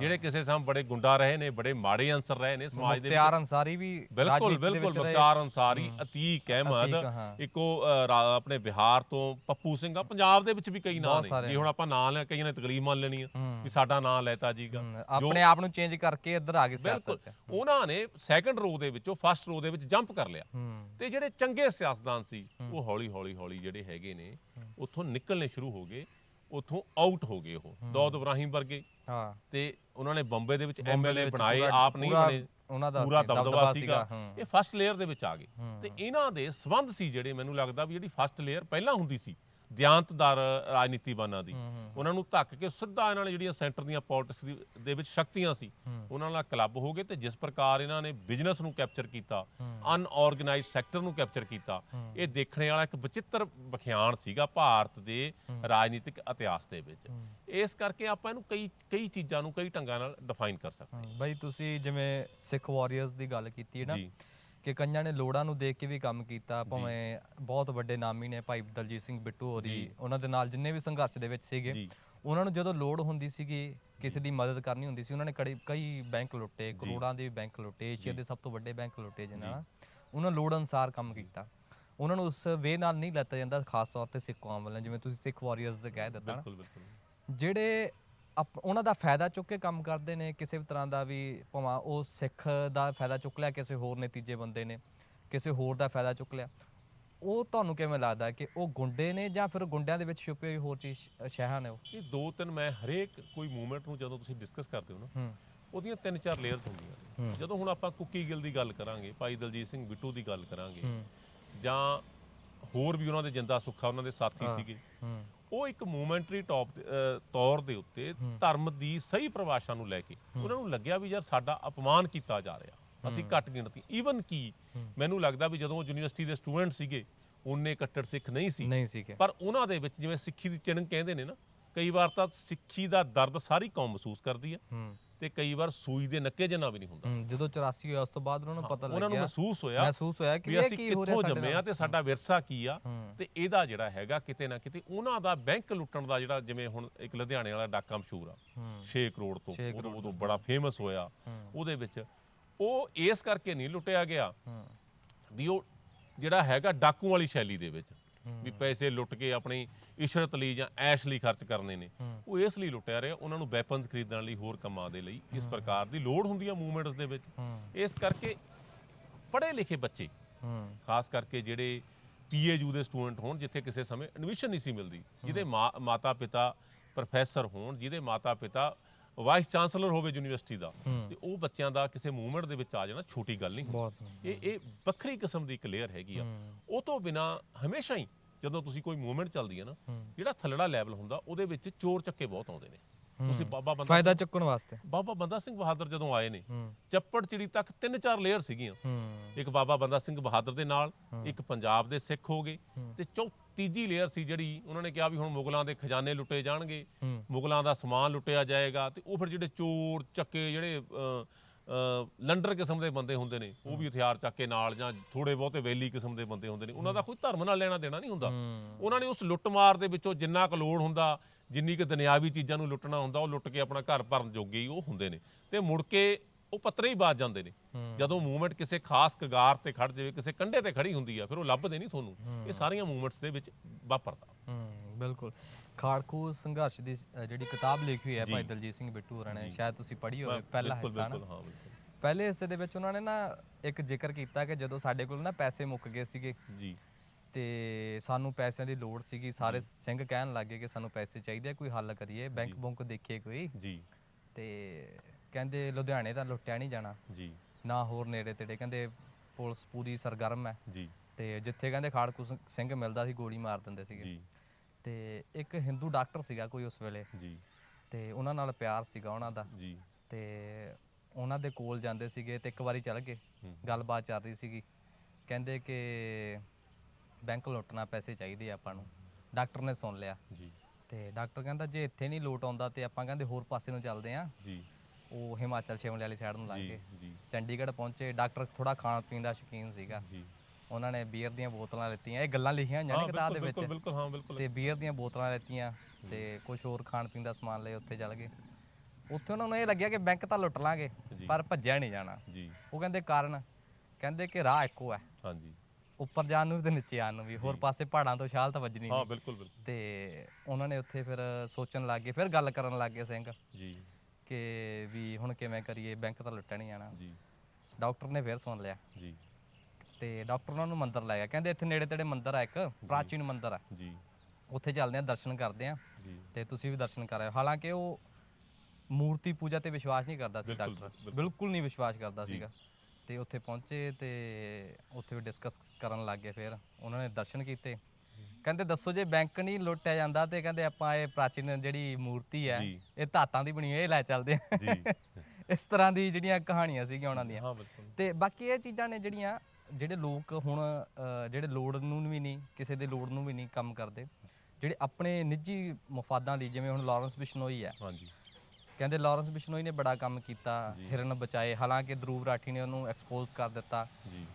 ਜਿਹੜੇ ਕਿਸੇ ਸਾਹਮ ਬੜੇ ਗੁੰਡਾ ਰਹੇ ਨੇ ਬੜੇ ਮਾੜੇ ਅੰਸਰ ਰਹੇ ਨੇ ਸਮਾਜ ਦੇ ਮੁਖਤਿਆਰ ਅਨਸਾਰੀ ਵੀ ਬਿਲਕੁਲ ਬਿਲਕੁਲ। ਮੁਖਤਾਰ ਅੰਸਾਰੀ ਅਤੀਕ ਅਹਿਮਦ। ਇੱਕੋ ਆਪਣੇ ਬਿਹਾਰ ਤੋਂ ਪੱਪੂ ਸਿੰਘ ਆ। ਪੰਜਾਬ ਦੇ ਵਿੱਚ ਵੀ ਕਈ ਨਾਂ ਨੇ। ਜੇ ਹੁਣ ਆਪਾਂ ਨਾਂ ਲੈ ਕਈਆਂ ਨੇ ਤਕਲੀਫ ਮੰਨ ਲੈਣੀ ਆ। ਵੀ ਸਾਡਾ ਨਾਂ ਲੈਤਾ ਜੀਗਾ। ਆਪਣੇ ਆਪ ਨੂੰ ਚੇਂਜ ਕਰਕੇ ਇੱਧਰ ਆ ਗਏ ਸਿਆਸਤ 'ਚ। ਉਹਨਾਂ ਨੇ ਸੈਕੰਡ ਰੋ ਦੇ ਵਿੱਚੋਂ ਫਸਟ ਰੋ ਦੇ ਵਿੱਚ ਜੰਪ ਕਰ ਲਿਆ। ਤੇ ਜਿਹੜੇ ਚੰਗੇ ਸਿਆਸਤਦਾਨ ਸੀ ਉਹ ਹੌਲੀ ਹੌਲੀ ਹੌਲੀ ਜਿਹੜੇ ਹੈਗੇ ਨੇ ਉੱਥੋਂ ਨਿਕਲਣੇ ਸ਼ੁਰੂ ਹੋ ਗਏ ਉੱਥੋਂ ਆਊਟ ਹੋ ਗਏ ਉਹ। ਦੌਦ ਇਬਰਾਹਿਮ ਵਰਗੇ। ਹਾਂ। ਤੇ ਉਹਨਾਂ ਨੇ ਬੰਬੇ ਦੇ ਵਿੱਚ ਐਮਐਲਏ ਬਣਾਏ ਆਪ ਨਹੀਂ ਬਣੇ। ਉਹਨਾਂ ਦਾ ਪੂਰਾ ਦਬਦਬਾ ਸੀਗਾ। ਇਹ ਫਸਟ ਲੇਅਰ ਦੇ ਵਿੱਚ ਆ ਗਏ। ਤੇ ਇਹਨਾਂ ਦੇ ਸਬੰਧ ਸੀ ਜਿਹੜੇ ਮੈਨੂੰ ਲੱਗਦਾ ਵੀ ਜਿਹੜੀ ਫਸਟ ਲੇਅਰ ਪਹਿਲਾਂ ਹੁੰਦੀ ਸੀ ਦਿਆਂਤਦਾਰ ਰਾਜਨੀਤੀਬਾਨਾਂ ਦੀ। ਉਹਨਾਂ ਨੂੰ ਧੱਕ ਕੇ ਸਿੱਧਾ ਇਹਨਾਂ ਨੇ ਜਿਹੜੀਆਂ ਸੈਂਟਰ ਦੀਆਂ ਪੋਲਿਟਿਕਸ ਦੇ ਵਿੱਚ ਸ਼ਕਤੀਆਂ ਸੀ ਉਹਨਾਂ ਨਾਲ ਕਲੱਬ ਹੋ ਗਏ ਤੇ ਜਿਸ ਪ੍ਰਕਾਰ ਇਹਨਾਂ ਨੇ ਬਿਜ਼ਨਸ ਨੂੰ ਕੈਪਚਰ ਕੀਤਾ ਅਨਆਰਗੇਨਾਈਜ਼ਡ ਸੈਕਟਰ ਨੂੰ ਕੈਪਚਰ ਕੀਤਾ ਇਹ ਦੇਖਣੇ ਵਾਲਾ ਇੱਕ ਵਿਚਿੱਤਰ ਵਿਖਿਆਨ ਸੀਗਾ ਭਾਰਤ ਦੇ ਰਾਜਨੀਤਿਕ ਇਤਿਹਾਸ ਦੇ ਵਿੱਚ। ਇਸ ਕਰਕੇ ਆਪਾਂ ਇਹਨੂੰ ਕਈ ਕਈ ਚੀਜ਼ਾਂ ਨੂੰ ਕਈ ਢੰਗਾਂ ਨਾਲ ਡਿਫਾਈਨ ਕਰ ਸਕਦੇ ਹਾਂ, ਬਈ ਤੁਸੀਂ ਜਿਵੇਂ ਸਿੱਖ ਵਾਰੀਅਰਸ ਦੀ ਗੱਲ ਕੀਤੀ ਹੈ ਨਾ। ਕਿ ਕਈਆਂ ਨੇ ਲੋੜਾਂ ਨੂੰ ਦੇਖ ਕੇ ਵੀ ਕੰਮ ਕੀਤਾ ਭਾਵੇਂ ਬਹੁਤ ਵੱਡੇ ਨਾਮੀ ਨੇ ਭਾਈ ਦਲਜੀਤ ਸਿੰਘ ਬਿੱਟੂ ਹੋਰੀ ਉਹਨਾਂ ਦੇ ਨਾਲ ਜਿੰਨੇ ਵੀ ਸੰਘਰਸ਼ ਦੇ ਵਿੱਚ ਸੀਗੇ। ਉਹਨਾਂ ਨੂੰ ਜਦੋਂ ਲੋੜ ਹੁੰਦੀ ਸੀਗੀ ਕਿਸੇ ਦੀ ਮਦਦ ਕਰਨੀ ਹੁੰਦੀ ਸੀ ਉਹਨਾਂ ਨੇ ਕੜੀ- ਕਈ ਬੈਂਕ ਲੁੱਟੇ ਕਰੋੜਾਂ ਦੇ ਬੈਂਕ ਲੁੱਟੇ ਏਸ਼ੀਆ ਦੇ ਸਭ ਤੋਂ ਵੱਡੇ ਬੈਂਕ ਲੁੱਟੇ ਜਿਨ੍ਹਾਂ ਉਹਨਾਂ ਲੋੜ ਅਨਸਾਰ ਕੰਮ ਕੀਤਾ। ਉਹਨਾਂ ਨੂੰ ਉਸ ਵੇ ਨਾਲ ਨਹੀਂ ਲੈਤਾ ਜਾਂਦਾ ਖਾਸ ਤੌਰ ਤੇ ਸਿੱਖ ਕੌਮ ਵੱਲੋਂ ਜਿਵੇਂ ਤੁਸੀਂ ਸਿੱਖ ਵਾਰੀਅਰਸ ਦੇ ਕਹਿ ਦਿੱਤਾ ਨਾ। ਬਿਲਕੁਲ ਬਿਲਕੁਲ। ਜਿਹੜੇ ਉਹਨਾਂ ਦਾ ਫਾਇਦਾ ਚੁੱਕ ਕੇ ਕੰਮ ਕਰਦੇ ਨੇ ਕਿਸੇ ਵੀ ਤਰ੍ਹਾਂ ਦਾ ਵੀ ਭਾਵੇਂ ਉਹ ਸਿੱਖ ਦਾ ਫਾਇਦਾ ਚੁੱਕ ਲਿਆ ਕਿਸੇ ਹੋਰ ਨੇ ਤੀਜੇ ਬੰਦੇ ਨੇ ਕਿਸੇ ਹੋਰ ਦਾ ਫਾਇਦਾ ਚੁੱਕ ਲਿਆ। ਉਹ ਤੁਹਾਨੂੰ ਕਿਵੇਂ ਲੱਗਦਾ ਕਿ ਉਹ ਗੁੰਡੇ ਨੇ ਜਾਂ ਫਿਰ ਗੁੰਡਿਆਂ ਦੇ ਵਿੱਚ ਛੁਪੇ ਹੋਈ ਹੋਰ ਚੀਜ਼ ਸ਼ਹਿਹਾਂ ਨੇ ਉਹ? ਇਹ ਦੋ ਤਿੰਨ ਮੈਂ ਹਰੇਕ ਕੋਈ ਮੂਵਮੈਂਟ ਨੂੰ ਜਦੋਂ ਤੁਸੀਂ ਡਿਸਕਸ ਕਰਦੇ ਹੋ ਨਾ ਹੂੰ। ਉਹਦੀਆਂ ਤਿੰਨ ਚਾਰ ਲੇਅਰਸ ਹੁੰਦੀਆਂ ਨੇ। ਜਦੋਂ ਹੁਣ ਆਪਾਂ ਕੁੱਕੀ ਗਿੱਲ ਦੀ ਗੱਲ ਕਰਾਂਗੇ ਭਾਈ ਦਲਜੀਤ ਸਿੰਘ ਬਿੱਟੂ ਦੀ ਗੱਲ ਕਰਾਂਗੇ ਜਾਂ ਹੋਰ ਵੀ ਉਹਨਾਂ ਦੇ ਜਿੰਦਾ ਸੁੱਖਾ ਉਹਨਾਂ ਦੇ ਸਾਥੀ ਸੀਗੇ ਹੂੰ। ਉਹ ਇੱਕ ਮੂਵਮੈਂਟਰੀ ਟੌਪ ਤੌਰ ਦੇ ਉੱਤੇ ਧਰਮ ਦੀ ਸਹੀ ਪਰਿਭਾਸ਼ਾ ਨੂੰ ਲੈ ਕੇ ਉਹਨਾਂ ਨੂੰ ਲੱਗਿਆ ਵੀ ਯਾਰ ਸਾਡਾ ਅਪਮਾਨ ਕੀਤਾ ਜਾ ਰਿਹਾ। ਅਸੀਂ ਘੱਟ ਗਿਣਤੀ ਈਵਨ ਕੀ ਮੈਨੂੰ ਲੱਗਦਾ ਵੀ ਜਦੋਂ ਉਹ ਯੂਨੀਵਰਸਿਟੀ ਦੇ ਸਟੂਡੈਂਟ ਸੀਗੇ ਉਹਨੇ ਕੱਟੜ ਸਿੱਖ ਨਹੀਂ ਸੀ। ਨਹੀਂ ਪਰ ਉਹਨਾਂ ਦੇ ਵਿੱਚ ਜਿਵੇਂ ਸਿੱਖੀ ਦੀ ਚਿਣਨ ਕਹਿੰਦੇ ਨੇ ਨਾ ਕਈ ਵਾਰ ਤਾਂ ਸਿੱਖੀ ਦਾ ਦਰਦ ਸਾਰੀ ਕੌਮ ਮਹਿਸੂਸ ਕਰਦੀ ਹੂੰ। ਤੇ ਕਈ ਵਾਰ ਸੂਈ ਦੇ ਨੱਕੇ ਜਿੰਨਾ ਵੀ ਨਹੀਂ ਹੁੰਦਾ। ਜਦੋਂ 84 ਹੋਇਆ ਉਸ ਤੋਂ ਬਾਅਦ ਉਹਨਾਂ ਨੂੰ ਪਤਾ ਲੱਗਿਆ ਉਹਨਾਂ ਨੂੰ ਮਹਿਸੂਸ ਹੋਇਆ ਮਹਿਸੂਸ ਹੋਇਆ ਕਿ ਇਹ ਅਸੀਂ ਕੀ ਹੋ ਰਿਹਾ ਕਿੱਥੋਂ ਸਾਡੇ ਜੰਮੇ ਆ ਨਾਲ ਤੇ ਸਾਡਾ ਵਿਰਸਾ ਕੀ ਆ। ਤੇ ਇਹਦਾ ਜਿਹੜਾ ਹੈਗਾ ਕਿਤੇ ਨਾ ਕਿਤੇ ਉਹਨਾਂ ਦਾ ਬੈਂਕ ਲੁੱਟਣ ਦਾ ਜਿਹੜਾ ਜਿਵੇਂ ਹੁਣ ਇੱਕ ਲੁਧਿਆਣੇ ਵਾਲਾ ਡਾਕਾ ਮਸ਼ਹੂਰ ਆ 6 ਕਰੋੜ ਤੋਂ। ਉਦੋਂ ਉਦੋਂ ਬੜਾ ਫੇਮਸ ਹੋਇਆ। ਉਹਦੇ ਵਿੱਚ ਉਹ ਇਸ ਕਰਕੇ ਨਹੀਂ ਲੁੱਟਿਆ ਗਿਆ ਵੀ ਉਹ ਜਿਹੜਾ ਹੈਗਾ ਡਾਕੂ ਵਾਲੀ ਸ਼ੈਲੀ ਦੇ ਵਿੱਚ। ਵੀ ਪੈਸੇ ਲੁੱਟ ਕੇ ਆਪਣੀ ਇਸ਼ਰਤ ਲਈ ਜਾਂ ਐਸ਼ ਲਈ ਖਰਚ ਕਰਨੇ ਨੇ। ਉਹ ਇਸ ਲਈ ਲੁੱਟਿਆ ਰਿਹਾ ਉਹਨਾਂ ਨੂੰ ਵੈਪਨਸ ਖਰੀਦਣ ਲਈ ਹੋਰ ਕੰਮਾਂ ਦੇ ਲਈ। ਇਸ ਪ੍ਰਕਾਰ ਦੀ ਲੋੜ ਹੁੰਦੀ ਆ ਮੂਵਮੈਂਟਸ ਦੇ ਵਿੱਚ। ਇਸ ਕਰਕੇ ਪੜ੍ਹੇ ਲਿਖੇ ਬੱਚੇ ਖਾਸ ਕਰਕੇ ਜਿਹੜੇ ਪੀਏਯੂ ਦੇ ਸਟੂਡੈਂਟ ਹੋਣ ਜਿੱਥੇ ਕਿਸੇ ਸਮੇਂ ਐਡਮਿਸ਼ਨ ਨਹੀਂ ਸੀ ਮਿਲਦੀ ਜਿਹਦੇ ਮਾਤਾ ਪਿਤਾ ਪ੍ਰੋਫੈਸਰ ਹੋਣ ਜਿਹਦੇ ਮਾਤਾ ਪਿਤਾ ਵਾਈਸ ਚਾਂਸਲਰ ਹੋਵੇ ਯੂਨੀਵਰਸਿਟੀ ਦਾ ਤੇ ਉਹ ਬੱਚਿਆਂ ਦਾ ਕਿਸੇ ਮੂਵਮੈਂਟ ਦੇ ਵਿੱਚ ਆ ਜਾਣਾ ਛੋਟੀ ਗੱਲ ਨਹੀਂ। ਹੁੰਦੀ। ਇਹ ਇਹ ਵੱਖਰੀ ਕਿਸਮ ਦੀ ਇੱਕ ਲੇਅਰ ਹੈਗੀ ਆ। ਉਹ ਤੋਂ ਬਿਨਾ ਹਮੇਸ਼ਾ ਹੀ ਜਦੋਂ ਤੁਸੀਂ ਕੋਈ ਮੂਵਮੈਂਟ ਚੱਲਦੀ ਹੈ ਨਾ ਜਿਹੜਾ ਥੱਲੜਾ ਲੈਵਲ ਹੁੰਦਾ ਉਹਦੇ ਵਿੱਚ ਚੋਰ ਚੱਕੇ ਬਹੁਤ ਆਉਂਦੇ ਨੇ। ਤੁਸੀਂ ਬਾਬਾ ਬੰਦਾ ਫਾਇਦਾ ਸਿੰਘ- ਚੁੱਕਣ ਵਾਸਤੇ। ਬਾਬਾ ਬੰਦਾ ਸਿੰਘ ਬਹਾਦਰ ਜਦੋਂ ਆਏ ਨੇ ਹੂੰ। ਚੱਪੜ ਚਿੜੀ ਤੱਕ ਤਿੰਨ ਚਾਰ ਲੇਅਰ ਸੀਗੀਆਂ। ਹੂੰ। ਇੱਕ ਬਾਬਾ ਬੰਦਾ ਸਿੰਘ ਬਹਾਦਰ ਦੇ ਨਾਲ ਇੱਕ ਪੰਜਾਬ ਦੇ ਸਿੱਖ ਹੋ ਗਏ ਤੇ ਚੌ ਤੀਜੀ ਲੇਅਰ ਸੀ ਜਿਹੜੀ ਉਹਨਾਂ ਨੇ ਕਿਹਾ ਵੀ ਹੁਣ ਮੁਗਲਾਂ ਦੇ ਖਜ਼ਾਨੇ ਲੁੱਟੇ ਜਾਣਗੇ ਹੂੰ। ਮੁਗਲਾਂ ਦਾ ਸਮਾਨ ਲੁੱਟਿਆ ਜਾਏਗਾ ਤੇ ਉਹ ਫਿਰ ਜਿਹੜੇ ਚੋਰ ਚੱਕੇ ਜਿਹੜੇ ਅ, ਅ, ਲੰਡਰ ਕਿਸਮ ਦੇ ਬੰਦੇ ਹੁੰਦੇ ਨੇ ਉਹ ਵੀ ਹਥਿਆਰ ਚੱਕ ਕੇ ਨਾਲ ਜਾਂ ਥੋੜੇ ਬਹੁਤੇ ਵੈਲੀ ਕਿਸਮ ਦੇ ਬੰਦੇ ਹੁੰਦੇ ਨੇ ਉਹਨਾਂ ਦਾ ਕੋਈ ਧਰਮ ਨਾਲ ਲੈਣਾ ਦੇਣਾ ਨਹੀਂ ਹੁੰਦਾ। ਉਹਨਾਂ ਨੇ ਉਸ ਲੁੱਟਮਾਰ ਦੇ ਵਿੱਚੋਂ ਜਿੰਨਾ ਕੁ ਲੋੜ ਹੁੰਦਾ ਜਿੰਨੀ ਕੁ ਦੁਨਿਆਵੀ ਚੀਜ਼ਾਂ ਨੂੰ ਲੁੱਟਣਾ ਹੁੰਦਾ ਉਹ ਲੁੱਟ ਕੇ ਆਪਣਾ ਘਰ ਭਰਨ ਜੋਗੇ ਹੀ ਉਹ ਹੁੰਦੇ ਨੇ। ਤੇ ਮੁੜ ਕੇ ਉਹ ਪੱਤਰੇ ਹੀ ਬਾਜ ਜਾਂਦੇ ਨੇ। ਜਦੋਂ ਮੂਵਮੈਂਟ ਕਿਸੇ ਖਾਸ ਕਗਾਰ ਤੇ ਖੜ ਜਾਵੇ ਕਿਸੇ ਕੰਢੇ ਤੇ ਖੜੀ ਹੁੰਦੀ ਆ ਫਿਰ ਉਹ ਲੱਭਦੇ ਨਹੀਂ ਤੁਹਾਨੂੰ। ਇਹ ਸਾਰੀਆਂ ਮੂਵਮੈਂਟਸ ਦੇ ਵਿੱਚ ਵਾਪਰਦਾ। ਬਿਲਕੁਲ। ਖਾੜਕੂ ਸੰਘਰਸ਼ ਦੀ ਜਿਹੜੀ ਕਿਤਾਬ ਲਿਖੀ ਹੋਈ ਹੈ ਭਾਈ ਦਲਜੀਤ ਸਿੰਘ ਬਿੱਟੂ ਹੋਰਾਂ ਨੇ ਸ਼ਾਇਦ ਤੁਸੀਂ ਪੜ੍ਹੀ ਹੋਵੇ ਪਹਿਲਾ ਹਿੱਸਾ ਨਾ। ਬਿਲਕੁਲ ਹਾਂ ਬਿਲਕੁਲ। ਪਹਿਲੇ ਹਿੱਸੇ ਦੇ ਵਿੱਚ ਉਹਨਾਂ ਨੇ ਨਾ ਇੱਕ ਜ਼ਿਕਰ ਕੀਤਾ ਕਿ ਜਦੋਂ ਸਾਡੇ ਕੋਲ ਨਾ ਪੈਸੇ ਮੁੱਕ ਗਏ ਸੀਗੇ ਜੀ। ਤੇ ਸਾਨੂੰ ਪੈਸਿਆਂ ਦੀ ਲੋੜ ਸੀਗੀ। ਸਾਰੇ ਸਿੰਘ ਕਹਿਣ ਲੱਗੇ ਕਿ ਸਾਨੂੰ ਪੈਸੇ ਚਾਹੀਦੇ ਆ ਕੋਈ ਹੱਲ ਕਰੀਏ ਬੈਂਕ ਬੁੰਕ ਦੇਖੀਏ ਕੋਈ। ਜੀ। ਤੇ ਕਹਿੰਦੇ ਲੁਧਿਆਣੇ ਤਾਂ ਲੁੱਟਿਆ ਨਹੀਂ ਜਾਣਾ। ਜੀ। ਨਾ ਹੋਰ ਨੇੜੇ ਤੇੜੇ ਕਹਿੰਦੇ ਪੁਲਿਸ ਪੂਰੀ ਸਰਗਰਮ ਹੈ। ਜੀ। ਤੇ ਜਿੱਥੇ ਕਹਿੰਦੇ ਖਾੜਕੂ ਸਿੰਘ- ਸਿੰਘ ਮਿਲਦਾ ਸੀ ਗੋਲੀ ਮਾਰ ਦਿੰਦੇ ਸੀਗੇ। ਜੀ। ਤੇ ਇੱਕ ਹਿੰਦੂ ਡਾਕਟਰ ਸੀਗਾ ਕੋਈ ਉਸ ਵੇਲੇ। ਜੀ। ਤੇ ਉਹਨਾਂ ਨਾਲ ਪਿਆਰ ਸੀਗਾ ਉਹਨਾਂ ਦਾ। ਜੀ। ਤੇ ਉਹਨਾਂ ਦੇ ਕੋਲ ਜਾਂਦੇ ਸੀਗੇ ਤੇ ਇੱਕ ਵਾਰੀ ਚੱਲ ਗਏ। ਗੱਲਬਾਤ ਚੱਲ ਰਹੀ ਸੀਗੀ। ਕਹਿੰਦੇ ਕਿ ਬੈਂਕ ਲੁੱਟਣਾ ਪੈਸੇ ਚਾਹੀਦੇ ਆ ਆਪਾਂ ਨੂੰ। ਡਾਕਟਰ ਨੇ ਸੁਣ ਲਿਆ। ਜੀ। ਤੇ ਡਾਕਟਰ ਕਹਿੰਦਾ ਜੇ ਇੱਥੇ ਨਹੀਂ ਲੋਟ ਆਉਂਦਾ ਤੇ ਆਪਾਂ ਕਹਿੰਦੇ ਹੋਰ ਪਾਸੇ ਨੂੰ ਚੱਲਦੇ ਆਂ। ਜੀ। ਉਹ ਹਿਮਾਚਲ ਸ਼ਿਮਲੇ ਵਾਲੀ ਸਾਈਡ ਨੂੰ ਲੰਘ ਗਏ। ਜੀ। ਚੰਡੀਗੜ੍ਹ ਪਹੁੰਚੇ। ਡਾਕਟਰ ਥੋੜਾ ਖਾਣ ਪੀਣ ਦਾ ਸ਼ੌਕੀਨ ਸੀਗਾ। ਜੀ। ਉਹਨਾਂ ਨੇ ਬੀਅਰ ਦੀਆਂ ਬੋਤਲਾਂ ਲਿੱਤੀਆਂ। ਇਹ ਗੱਲਾਂ ਲਿਖੀਆਂ ਹੋਈਆਂ ਨੇ ਕਿਤਾਬ ਦੇ ਬਿਲਕੁਲ ਵਿੱਚ। ਬਿਲਕੁਲ ਹਾਂ ਬਿਲਕੁਲ। ਤੇ ਬੀਅਰ ਦੀਆਂ ਬੋਤਲਾਂ ਲਿੱਤੀਆਂ ਤੇ ਕੁਝ ਹੋਰ ਖਾਣ ਪੀਣ ਦਾ ਸਮਾਨ ਲਏ ਉੱਥੇ ਚੱਲ ਗਏ। ਉੱਥੇ ਉਹਨਾਂ ਨੂੰ ਇਹ ਲੱਗਿਆ ਕਿ ਬੈਂਕ ਤਾਂ ਲੁੱਟ ਲਾਂਗੇ। ਪਰ ਭੱਜਿਆ ਨਹੀਂ ਜਾਣਾ। ਜੀ। ਉਹ ਕਹਿੰਦੇ ਕਾਰਨ ਕਹਿੰਦੇ ਕਿ ਰਾਹ ਇੱਕੋ ਹੈ। ਹਾਂਜੀ। ਉੱਪਰ ਜਾਣ ਨੂੰ ਵੀ ਤੇ ਨੀਚੇ ਆਉਣ ਨੂੰ ਵੀ ਹੋਰ ਪਾਸੇ ਪਹਾੜਾਂ ਤੋਂ ਛਾਲ ਤਾਂ ਵੱਜਣੀ ਹਾਂ ਨਹੀਂ। ਬਿਲਕੁਲ ਬਿਲਕੁਲ। ਤੇ ਉਹਨਾਂ ਨੇ ਉੱਥੇ ਫਿਰ ਸੋਚਣ ਲੱਗ ਗਏ ਫਿਰ ਗੱਲ ਕਰਨ ਲੱਗ ਗਏ ਸਿੰਘ ਜੀ। ਕਿ ਵੀ ਹੁਣ ਕਿਵੇਂ ਕਰੀਏ ਬੈਂਕ ਤਾਂ ਨਹੀਂ ਜਾਣਾ ਜੀ। ਡਾਕਟਰ ਨੇ ਫਿਰ ਸੁਣ ਲਿਆ। ਜੀ। ਤੇ ਡਾਕਟਰ ਉਹਨਾਂ ਨੂੰ ਮੰਦਿਰ ਲੈ ਗਿਆ। ਕਹਿੰਦੇ ਇੱਥੇ ਨੇੜੇ ਤੇੜੇ ਮੰਦਿਰ ਆ ਇੱਕ ਪ੍ਰਾਚੀਨ ਮੰਦਿਰ ਆ। ਜੀ। ਉੱਥੇ ਚੱਲਦੇ ਆ ਦਰਸ਼ਨ ਕਰਦੇ ਆ। ਜੀ। ਤੇ ਤੁਸੀਂ ਵੀ ਦਰਸ਼ਨ ਕਰ ਆਇਓ ਹਾਲਾਂਕਿ ਉਹ ਮੂਰਤੀ ਪੂਜਾ ਤੇ ਵਿਸ਼ਵਾਸ ਨਹੀਂ ਕਰਦਾ ਸੀ ਬਿਲਕੁਲ, ਡਾਕਟਰ। ਬਿਲਕੁਲ। ਨਹੀਂ ਵਿਸ਼ਵਾਸ ਕਰਦਾ। ਸੀਗਾ। ਤੇ ਉੱਥੇ ਪਹੁੰਚੇ ਤੇ ਉੱਥੇ ਵੀ ਡਿਸਕਸ ਕਰਨ ਲੱਗ ਗਏ ਫਿਰ। ਉਹਨਾਂ ਨੇ ਦਰਸ਼ਨ ਕੀਤੇ। ਕਹਿੰਦੇ ਦੱਸੋ ਜੇ ਬੈਂਕ ਨਹੀਂ ਲੁੱਟਿਆ ਜਾਂਦਾ ਤੇ ਕਹਿੰਦੇ ਆਪਾਂ ਇਹ ਪ੍ਰਾਚੀਨ ਜਿਹੜੀ ਮੂਰਤੀ ਹੈ ਜੀ। ਇਹ ਧਾਤਾਂ ਦੀ ਬਣੀ ਹੋਈ ਇਹ ਲੈ ਚੱਲਦੇ ਆ। ਜੀ। ਇਸ ਤਰ੍ਹਾਂ ਦੀ ਜਿਹੜੀਆਂ ਕਹਾਣੀਆਂ ਸੀਗੀਆਂ ਉਹਨਾਂ ਦੀਆਂ। ਹਾਂ ਬਿਲਕੁਲ। ਤੇ ਬਾਕੀ ਇਹ ਚੀਜ਼ਾਂ ਨੇ ਜਿਹੜੀਆਂ ਜਿਹੜੇ ਲੋਕ ਹੁਣ ਜਿਹੜੇ ਲੋੜ ਨੂੰ ਵੀ ਨਹੀਂ ਕਿਸੇ ਦੇ ਲੋੜ ਨੂੰ ਵੀ ਨਹੀਂ ਕੰਮ ਕਰਦੇ ਜਿਹੜੇ ਆਪਣੇ ਨਿੱਜੀ ਮਫਾਦਾਂ ਲਈ ਜਿਵੇਂ ਹੁਣ ਲਾਰੈਂਸ ਬਿਸ਼ਨੋਈ ਹੈ। ਹਾਂਜੀ। ਕਹਿੰਦੇ ਲਾਰੈਂਸ ਬਿਸ਼ਨੋਈ ਨੇ ਬੜਾ ਕੰਮ ਕੀਤਾ ਹਿਰਨ ਬਚਾਏ। ਹਾਲਾਂਕਿ ਧਰੂਵ ਰਾਠੀ ਨੇ ਉਹਨੂੰ ਐਕਸਪੋਜ਼ ਕਰ ਦਿੱਤਾ।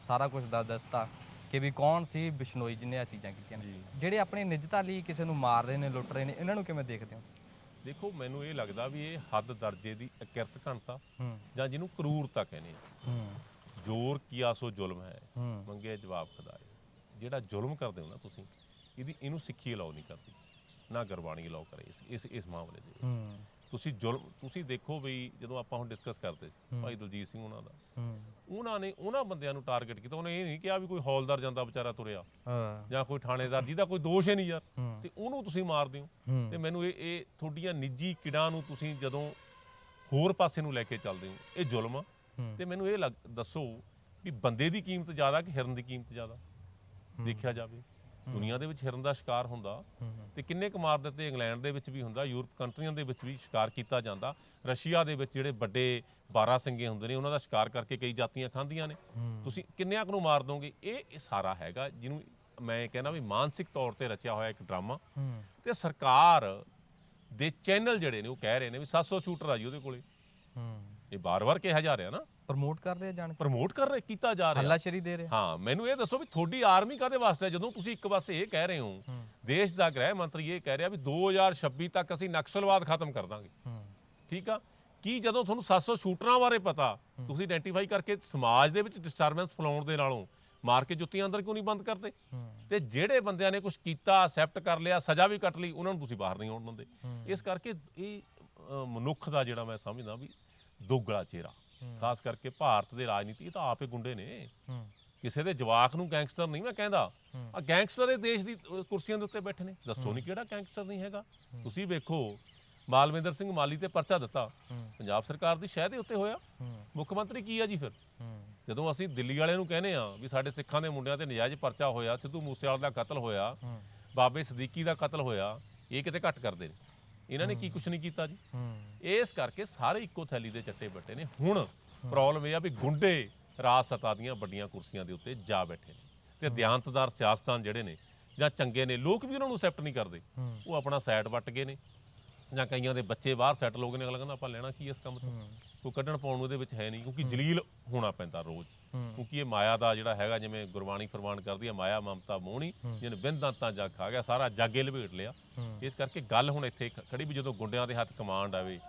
ਸਾਰਾ ਕੁਝ ਦੱਸ ਦਿੱਤਾ ਕਿ ਵੀ ਕੌਣ ਸੀ ਬਿਸ਼ਨੋਈ ਜਿਹਨੇ ਆ ਚੀਜ਼ਾਂ ਕੀਤੀਆਂ। ਜਿਹੜੇ ਆਪਣੀ ਨਿੱਜਤਾ ਲਈ ਕਿਸੇ ਨੂੰ ਮਾਰ ਰਹੇ ਨੇ ਲੁੱਟ ਰਹੇ ਨੇ ਇਹਨਾਂ ਨੂੰ ਕਿਵੇਂ ਦੇਖਦੇ ਹੋ? ਦੇਖੋ ਮੈਨੂੰ ਇਹ ਲੱਗਦਾ ਵੀ ਇਹ ਹੱਦ ਦਰਜੇ ਦੀ ਅਕਿਰਤ ਘਣਤਾ ਜਾਂ ਜਿਹਨੂੰ ਕਰੂਰਤਾ ਕਹਿੰਦੇ ਆ। ਜ਼ੋਰ ਕੀਆ ਸੋ ਜ਼ੁਲਮ ਹੈ। ਮੰਗੇ ਜਵਾਬ ਖੁਦਾਏ। ਜਿਹੜਾ ਜ਼ੁਲਮ ਕਰਦੇ ਹੋ ਨਾ ਤੁਸੀਂ ਇਹਦੀ ਇਹਨੂੰ ਸਿੱਖੀ ਅਲਾਉ ਨਹੀਂ ਕਰਦੀ। ਨਾ ਗੁਰਬਾਣੀ ਅਲਾਉ ਕਰੇ ਇਸ ਇਸ ਇਸ ਮਾਮਲੇ ਦੇ ਵਿੱਚ। ਤੁਸੀਂ ਜ਼ੁਲਮ ਤੁਸੀਂ ਦੇਖੋ ਵੀ ਜਦੋਂ ਆਪਾਂ ਹੁਣ ਡਿਸਕਸ ਕਰਦੇ ਸੀ ਭਾਈ ਦਲਜੀਤ ਸਿੰਘ ਉਹਨਾਂ ਦਾ। ਉਹਨਾਂ ਨੇ ਉਹਨਾਂ ਬੰਦਿਆਂ ਨੂੰ ਟਾਰਗੇਟ ਕੀਤਾ ਉਹਨੇ ਇਹ ਨਹੀਂ ਕਿਹਾ ਵੀ ਕੋਈ ਹੌਲਦਾਰ ਜਾਂਦਾ ਵਿਚਾਰਾ ਤੁਰਿਆ ਜਾਂ ਕੋਈ ਥਾਣੇਦਾਰ ਜਿਹਦਾ ਕੋਈ ਦੋਸ਼ ਹੀ ਨਹੀਂ ਯਾਰ। ਤੇ ਉਹਨੂੰ ਤੁਸੀਂ ਮਾਰਦੇ ਹੋ। ਤੇ ਮੈਨੂੰ ਇਹ ਇਹ ਤੁਹਾਡੀਆਂ ਨਿੱਜੀ ਕਿੜਾਂ ਨੂੰ ਤੁਸੀਂ ਜਦੋਂ ਹੋਰ ਪਾਸੇ ਨੂੰ ਲੈ ਕੇ ਚੱਲਦੇ ਹੋ ਇਹ ਜ਼ੁਲਮ ਆ। ਤੇ ਮੈਨੂੰ ਇਹ ਦੱਸੋ ਵੀ ਬੰਦੇ ਦੀ ਕੀਮਤ ਜ਼ਿਆਦਾ ਕਿ ਹਿਰਨ ਦੀ ਕੀਮਤ ਜ਼ਿਆਦਾ? ਦੇਖਿਆ ਜਾਵੇ। ਦੁਨੀਆ ਦੇ ਵਿੱਚ ਹਿਰਨ ਦਾ ਸ਼ਿਕਾਰ ਹੁੰਦਾ ਤੇ ਕਿੰਨੇ ਕੁ ਮਾਰ ਦਿੱਤੇ ਇੰਗਲੈਂਡ ਦੇ ਵਿੱਚ ਵੀ ਹੁੰਦਾ ਯੂਰਪ ਕੰਟਰੀਆਂ ਦੇ ਵਿੱਚ ਵੀ ਸ਼ਿਕਾਰ ਕੀਤਾ ਜਾਂਦਾ। ਰਸ਼ੀਆ ਦੇ ਵਿੱਚ ਜਿਹੜੇ ਵੱਡੇ 12 ਸਿੰਘੇ ਹੁੰਦੇ ਨੇ ਉਹਨਾਂ ਦਾ ਸ਼ਿਕਾਰ ਕਰਕੇ ਕਈ ਜਾਤੀਆਂ ਖਾਂਦੀਆਂ ਨੇ। ਤੁਸੀਂ ਕਿੰਨਿਆਂ ਕੁ ਨੂੰ ਮਾਰ ਦੋਗੇ? ਇਹ ਸਾਰਾ ਹੈਗਾ ਜਿਹਨੂੰ ਮੈਂ ਕਹਿੰਦਾ ਵੀ ਮਾਨਸਿਕ ਤੌਰ ਤੇ ਰਚਿਆ ਹੋਇਆ ਇੱਕ ਡਰਾਮਾ। ਤੇ ਸਰਕਾਰ ਦੇ ਚੈਨਲ ਜਿਹੜੇ ਨੇ ਉਹ ਕਹਿ ਰਹੇ ਨੇ ਵੀ 700 ਸ਼ੂਟਰ ਆ ਜੀ ਉਹਦੇ ਕੋਲੇ। ਇਹ ਬਾਰ-ਬਾਰ ਕਿਹਾ ਜਾ ਰਿਹਾ ਨਾ। ਪ੍ਰਮੋਟ ਕਰ ਰਹੇ ਜਾਣ ਕੇ? ਪ੍ਰਮੋਟ ਕਰ ਰਹੇ ਕੀਤਾ ਜਾ ਰਿਹਾ। ਹੱਲਾਸ਼ੇਰੀ ਦੇ ਰਹੇ। ਹਾਂ ਮੈਨੂੰ ਇਹ ਦੱਸੋ ਵੀ ਤੁਹਾਡੀ ਆਰਮੀ ਕਾਦੇ ਵਾਸਤੇ ਹੈ? ਜਦੋਂ ਤੁਸੀਂ ਇੱਕ ਪਾਸੇ ਇਹ ਕਹਿ ਰਹੇ ਹੋ ਦੇਸ਼ ਦਾ ਗ੍ਰਹਿ ਮੰਤਰੀ ਇਹ ਕਹਿ ਰਿਹਾ ਵੀ 2026 ਤੱਕ ਅਸੀਂ ਨਕਸਲਵਾਦ ਖਤਮ ਕਰ ਦਾਂਗੇ। ਹੂੰ। ਠੀਕ ਆ? ਕੀ ਜਦੋਂ ਤੁਹਾਨੂੰ 700 ਸ਼ੂਟਰਾਂ ਬਾਰੇ ਪਤਾ ਤੁਸੀਂ ਆਇਡੈਂਟੀਫਾਈ ਕਰਕੇ ਸਮਾਜ ਦੇ ਵਿੱਚ ਡਿਸਟਰਬੈਂਸ ਫਲਾਉਣ ਦੇ ਨਾਲੋਂ ਮਾਰ ਕੇ ਜੁੱਤੀਆਂ ਅੰਦਰ ਕਿਉਂ ਨਹੀਂ ਬੰਦ ਕਰਦੇ? ਤੇ ਜਿਹੜੇ ਬੰਦਿਆਂ ਨੇ ਕੁਝ ਕੀਤਾ ਅਸੈਪਟ ਕਰ ਲਿਆ ਸਜ਼ਾ ਵੀ ਕੱਟ ਲਈ ਉਹਨਾਂ ਨੂੰ ਤੁਸੀਂ ਬਾਹਰ ਨਹੀਂ ਆਉਣ ਦਿੰਦੇ। ਇਸ ਕਰਕੇ ਇਹ ਅ, ਮਨੁੱਖ ਦਾ ਜਿਹੜਾ ਮੈਂ ਸਮਝਦਾ ਵੀ ਦੋਗਲਾ ਚਿਹਰਾ। ਖਾਸ ਕਰਕੇ ਭਾਰਤ ਦੇ ਰਾਜਨੀਤੀ ਇਹ ਤਾਂ ਆਪੇ ਗੁੰਡੇ ਨੇ। ਕਿਸੇ ਦੇ ਜਵਾਕ ਨੂੰ ਗੈਂਗਸਟਰ ਨਹੀਂ ਮੈਂ ਕਹਿੰਦਾ। ਆ ਗੈਂਗਸਟਰ ਇਹ ਦੇਸ਼ ਦੀ ਕੁਰਸੀਆਂ ਦੇ ਉੱਤੇ ਬੈਠੇ ਨੇ। ਦੱਸੋ ਨਹੀਂ ਕਿਹੜਾ ਗੈਂਗਸਟਰ ਨਹੀਂ ਹੈਗਾ। ਤੁਸੀਂ ਵੇਖੋ ਮਾਲਵਿੰਦਰ ਸਿੰਘ ਮਾਲੀ ਤੇ ਪਰਚਾ ਦਿੱਤਾ। ਪੰਜਾਬ ਸਰਕਾਰ ਦੀ ਸ਼ਹਿ ਦੇ ਉੱਤੇ ਹੋਇਆ। ਮੁੱਖ ਮੰਤਰੀ ਕੀ ਆ ਜੀ ਫਿਰ? ਜਦੋਂ ਅਸੀਂ ਦਿੱਲੀ ਵਾਲਿਆਂ ਨੂੰ ਕਹਿੰਦੇ ਆ ਵੀ ਸਾਡੇ ਸਿੱਖਾਂ ਦੇ ਮੁੰਡਿਆਂ ਤੇ ਨਜਾਇਜ਼ ਪਰਚਾ ਹੋਇਆ ਸਿੱਧੂ ਮੂਸੇਵਾਲ ਦਾ ਕਤਲ ਹੋਇਆ ਬਾਬੇ ਸਦੀਕੀ ਦਾ ਕਤਲ ਹੋਇਆ ਇਹ ਕਿਤੇ ਘੱਟ ਕਰਦੇ ਨੇ। ਇਹਨਾਂ ਨੇ ਕੀ ਕੁਝ ਨਹੀਂ ਕੀਤਾ ਜੀ? ਇਸ ਕਰਕੇ ਸਾਰੇ ਇੱਕੋ ਥੈਲੀ ਦੇ ਚੱਟੇ ਬੱਟੇ ਨੇ। ਹੁਣ ਪ੍ਰੋਬਲਮ ਇਹ ਆ ਵੀ ਗੁੰਡੇ ਰਾਜ ਸਤਾ ਦੀਆਂ ਵੱਡੀਆਂ ਕੁਰਸੀਆਂ ਦੇ ਉੱਤੇ ਜਾ ਬੈਠੇ ਨੇ ਤੇ ਦਿਆਨਤਦਾਰ ਸਿਆਸਤਦਾਨ ਜਿਹੜੇ ਨੇ ਜਾਂ ਚੰਗੇ ਨੇ ਲੋਕ ਵੀ ਉਹਨਾਂ ਨੂੰ ਅਸੈਪਟ ਨਹੀਂ ਕਰਦੇ। ਉਹ ਆਪਣਾ ਸਾਈਡ ਵੱਟ ਗਏ ਨੇ ਜਾਂ ਕਈਆਂ ਦੇ ਬੱਚੇ ਬਾਹਰ ਸੈਟਲ ਹੋ ਗਏ ਨੇ। ਅਗਲਾ ਕਹਿੰਦਾ ਆਪਾਂ ਲੈਣਾ ਕੀ ਇਸ ਕੰਮ ਤੋਂ? ਕੋਈ ਕੱਢਣ ਪਾਉਣ ਨੂੰ ਇਹਦੇ ਵਿੱਚ ਹੈ ਨਹੀਂ ਕਿਉਂਕਿ ਜਲੀਲ ਹੋਣਾ ਪੈਂਦਾ ਰੋਜ਼। ਕਿਉਂਕਿ ਇਹ ਮਾਇਆ ਦਾ ਜਿਹੜਾ ਹੈਗਾ ਜਿਵੇਂ ਗੁਰਬਾਣੀ ਫਰਮਾਨ ਕਰਦੀ ਹੈ ਮਾਇਆ ਮਮਤਾ ਮੋਹਣੀ ਜਿਹਨੇ ਬਿੰਦਾਂ ਤਾਂ ਜੱਗ ਖਾ ਗਿਆ ਸਾਰਾ ਜਾਗੇ ਲਪੇਟ ਲਿਆ। ਇਸ ਕਰਕੇ ਗੱਲ ਹੁਣ ਇੱਥੇ ਖੜੀ ਵੀ ਜਦੋਂ ਗੁੰਡਿਆਂ ਦੇ ਹੱਥ ਕਮਾਂਡ ਆਵੇ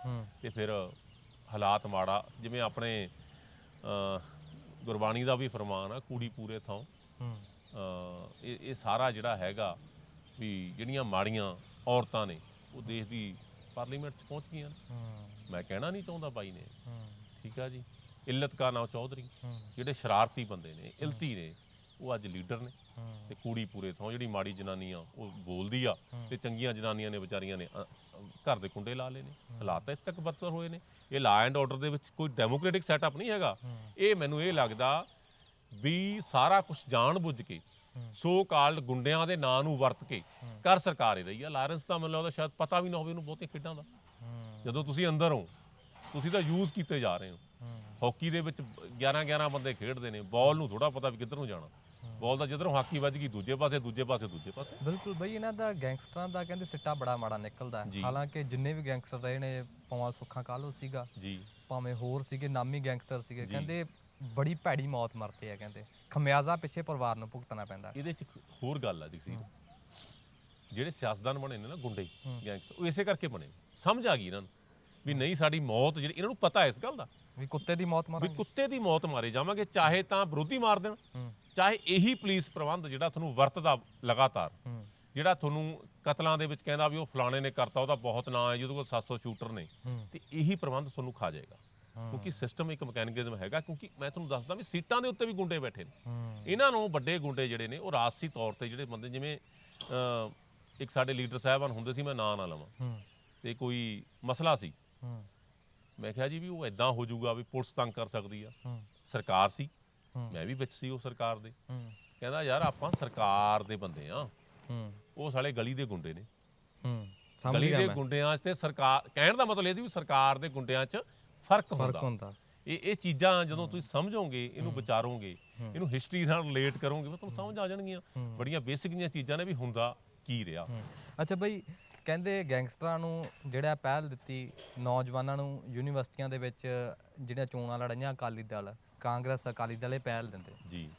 ਤੇ ਫਿਰ ਹਾਲਾਤ ਮਾੜਾ ਜਿਵੇਂ ਆਪਣੇ ਗੁਰਬਾਣੀ ਦਾ ਵੀ ਫਰਮਾਨ ਆ ਕੂੜੀ ਪੂਰੇ ਥਾਂ। ਇਹ ਇਹ ਸਾਰਾ ਜਿਹੜਾ ਹੈਗਾ ਵੀ ਜਿਹੜੀਆਂ ਮਾੜੀਆਂ ਔਰਤਾਂ ਨੇ ਉਹ ਦੇਸ਼ ਦੀ ਪਾਰਲੀਮੈਂਟ 'ਚ ਪਹੁੰਚ ਗਈਆਂ ਨੇ। ਮੈਂ ਕਹਿਣਾ ਨਹੀਂ ਚਾਹੁੰਦਾ ਬਾਈ ਨੇ। ਠੀਕ ਆ ਜੀ? ਇੱਲਤ ਕਾ ਨਾਮ ਚੌਧਰੀ। ਜਿਹੜੇ ਸ਼ਰਾਰਤੀ ਬੰਦੇ ਨੇ ਇਲਤੀ ਨੇ ਉਹ ਅੱਜ ਲੀਡਰ ਨੇ। ਤੇ ਕੂੜੀ ਪੂਰੇ ਥਾਂ ਜਿਹੜੀ ਮਾੜੀ ਜਨਾਨੀ ਆ ਉਹ ਬੋਲਦੀ ਆ। ਤੇ ਚੰਗੀਆਂ ਜਨਾਨੀਆਂ ਨੇ ਵਿਚਾਰੀਆਂ ਨੇ ਘਰ ਦੇ ਕੁੰਡੇ ਲਾ ਲਏ ਨੇ। ਹਾਲਾਤ ਇੱਥੇ ਤੱਕ ਬਦਤਰ ਹੋਏ ਨੇ। ਇਹ ਲਾ ਐਂਡ ਆਰਡਰ ਦੇ ਵਿੱਚ ਕੋਈ ਡੈਮੋਕ੍ਰੈਟਿਕ ਸੈਟਅਪ ਨਹੀਂ ਹੈਗਾ। ਇਹ ਮੈਨੂੰ ਇਹ ਲੱਗਦਾ ਵੀ ਸਾਰਾ ਕੁਝ ਜਾਣ ਬੁੱਝ ਕੇ ਸੋ ਕਾਲਡ ਗੁੰਡਿਆਂ ਦੇ ਨਾਂ ਨੂੰ ਵਰਤ ਕੇ ਕਰ ਸਰਕਾਰ ਹੀ ਰਹੀ ਆ। ਲਾਰੈਂਸ ਤਾਂ ਮੈਨੂੰ ਲੱਗਦਾ ਸ਼ਾਇਦ ਪਤਾ ਵੀ ਨਾ ਹੋਵੇ ਉਹਨੂੰ ਬਹੁਤੀਆਂ ਖੇਡਾਂ ਦਾ। ਜਦੋਂ ਤੁਸੀਂ ਅੰਦਰ ਹੋ ਤੁਸੀਂ ਤਾਂ ਯੂਜ਼ ਕੀਤੇ ਜਾ ਰਹੇ ਹੋ। ਹਾਕੀ ਦੇ ਵਿੱਚ 11 11 ਬੰਦੇ ਖੇਡਦੇ ਨੇ ਬਾਲ ਨੂੰ ਥੋੜਾ ਪਤਾ ਵੀ ਕਿੱਧਰ ਨੂੰ ਜਾਣਾ। ਬਾਲ ਦਾ ਜਿੱਧਰੋਂ ਹਾਕੀ ਵੱਜ ਗਈ ਦੂਜੇ ਪਾਸੇ ਦੂਜੇ ਪਾਸੇ ਦੂਜੇ ਪਾਸੇ। ਬਿਲਕੁਲ ਬਈ ਇਹਨਾਂ ਦਾ ਗੈਂਗਸਟਰਾਂ ਦਾ ਕਹਿੰਦੇ ਸਿੱਟਾ ਬੜਾ ਮਾੜਾ ਨਿਕਲਦਾ। ਹਾਲਾਂਕਿ ਜਿੰਨੇ ਵੀ ਗੈਂਗਸਟਰ ਰਹੇ ਨੇ ਪਵਾਂ ਸੁੱਖਾ ਕਾਲੋ ਸੀਗਾ ਜੀ। ਭਾਵੇਂ ਹੋਰ ਸੀਗੇ ਨਾਮੀ ਗੈਂਗਸਟਰ ਸੀਗੇ ਕਹਿੰਦੇ ਬੜੀ ਭੈੜੀ ਮੌਤ ਮਰਤੇ ਆ ਕਹਿੰਦੇ। ਖਮਿਆਜ਼ਾ ਪਿੱਛੇ ਪਰਿਵਾਰ ਨੂੰ ਭੁਗਤਣਾ ਪੈਂਦਾ ਇਹਦੇ ਚ ਹੋਰ ਗੱਲ ਆ ਜੀ ਸੀ। ਜਿਹੜੇ ਸਿਆਸਤਦਾਨ ਬਣੇ ਨੇ ਨਾ ਗੁੰਡੇ ਗੈਂਗਸਟਰ ਉਹ ਇਸੇ ਕਰਕੇ ਬਣੇ। ਸਮਝ ਆ ਗਈ ਇਹਨਾਂ ਨੂੰ। ਵੀ ਨਹੀਂ ਸਾਡੀ ਮੌਤ ਜਿਹੜੀ ਇਹਨਾਂ ਨੂੰ ਪਤਾ ਇਸ ਗੱਲ ਦਾ। ਵੀ ਕੁੱਤੇ ਦੀ ਮੌਤ ਵੀ ਮਾਰਾਂਗੇ ਕੁੱਤੇ ਦੀ ਮੌਤ ਮਾਰੇ ਜਾਵਾਂਗੇ ਚਾਹੇ ਤਾਂ ਵਿਰੋਧੀ ਮਾਰ ਦੇਣ ਹੂੰ। ਚਾਹੇ ਇਹੀ ਪੁਲਿਸ ਪ੍ਰਬੰਧ ਜਿਹੜਾ ਤੁਹਾਨੂੰ ਵਰਤਦਾ ਲਗਾਤਾਰ। ਹੂੰ। ਜਿਹੜਾ ਤੁਹਾਨੂੰ ਕਤਲਾਂ ਦੇ ਵਿੱਚ ਕਹਿੰਦਾ ਵੀ ਉਹ ਫਲਾਣੇ ਨੇ ਕਰਤਾ ਉਹਦਾ ਬਹੁਤ ਨਾਂ ਹੈ ਜਿਹਦੇ ਕੋਲ 700 ਸ਼ੂਟਰ ਨੇ ਹੂੰ। ਤੇ ਇਹੀ ਪ੍ਰਬੰਧ ਤੁਹਾਨੂੰ ਖਾ ਜਾਏਗਾ। ਕਿਉਂਕਿ ਸਿਸਟਮ ਇੱਕ ਮੈਕੈਨਿਜ਼ਮ ਹੈਗਾ ਕਿਉਂਕਿ ਮੈਂ ਤੁਹਾਨੂੰ ਦੱਸਦਾ ਵੀ ਸੀਟਾਂ ਦੇ ਉੱਤੇ ਵੀ ਗੁੰਡੇ ਬੈਠੇ ਨੇ। ਹੂੰ। ਇਹਨਾਂ ਨੂੰ ਵੱਡੇ ਗੁੰਡੇ ਜਿਹੜੇ ਨੇ ਉਹ ਰਾਜਸੀ ਤੌਰ ਤੇ ਜਿਹੜੇ ਬੰਦੇ ਜਿਵੇਂ ਅਹ, ਇੱਕ ਸਾਡੇ ਲੀਡਰ ਸਾਹਿਬਾਨ ਹੁੰਦੇ ਸੀ ਮੈਂ ਨਾਂ ਨਾ ਲਵਾਂ। ਹੂੰ। ਤੇ ਕੋਈ ਮਸਲਾ ਸੀ। ਹੂੰ। ਮੈਂ ਕਿਹਾ ਜੀ ਵੀ ਉਹ ਐਦਾਂ ਹੋ ਜਾਊਗਾ ਵੀ ਪੁਲਿਸ ਤੰਗ ਕਰ ਸਕਦੀ ਆ। ਹੂੰ। ਸਰਕਾਰ ਸੀ। ਮੈਂ ਵੀ ਵਿੱਚ ਸੀ ਉਹ ਸਰਕਾਰ ਦੇ। ਹੂੰ। ਕਹਿੰਦਾ ਯਾਰ ਆਪਾਂ ਸਰਕਾਰ ਦੇ ਬੰਦੇ ਆ। ਹੂੰ। ਉਹ ਸਾਲੇ ਗਲੀ ਦੇ ਗੁੰਡੇ ਨੇ। ਹੂੰ। ਸਮਝ ਗਲੀ ਗਿਆ ਦੇ ਮੈਂ ਗੁੰਡਿਆਂ 'ਚ ਤੇ ਸਰਕਾਰ ਕਹਿਣ ਦਾ ਮਤਲਬ ਇਹ ਸੀ ਵੀ ਸਰਕਾਰ ਦੇ ਗੁੰਡਿਆਂ 'ਚ ਫ਼ਰਕ ਹੁੰਦਾ। ਫ਼ਰਕ ਹੁੰਦਾ। ਇਹ ਇਹ ਚੀਜ਼ਾਂ ਜਦੋਂ ਤੁਸੀਂ ਸਮਝੋਗੇ ਇਹਨੂੰ ਵਿਚਾਰੋਗੇ ਇਹਨੂੰ ਹਿਸਟਰੀ ਨਾਲ ਰਿਲੇਟ ਕਰੋਗੇ ਤਾਂ ਤੁਹਾਨੂੰ ਸਮਝ ਆ ਜਾਣਗੀਆਂ। ਬੜੀਆਂ ਬੇਸਿਕ ਜੀਆਂ ਚੀਜ਼ਾਂ ਨੇ ਵੀ ਹੁੰਦਾ ਕੀ ਰਿਹਾ। ਅੱਛਾ ਬਈ ਕਹਿੰਦੇ ਗੈਂਗਸਟਰਾਂ ਨੂੰ ਜਿਹੜਾ ਪਹਿਲ ਦਿੱਤੀ ਨੌਜਵਾਨਾਂ ਨੂੰ ਯੂਨੀਵਰਸਿਟੀਆਂ ਦੇ ਵਿੱਚ ਜਿਹੜੀਆਂ ਚੋਣਾਂ ਲੜਾਈਆਂ ਅਕਾਲੀ ਦਲ ਕਾਂਗਰਸ ਅਕਾਲੀ ਦਲ ਇਹ ਪਹਿਲ ਦਿੰਦੇ। ਜੀ।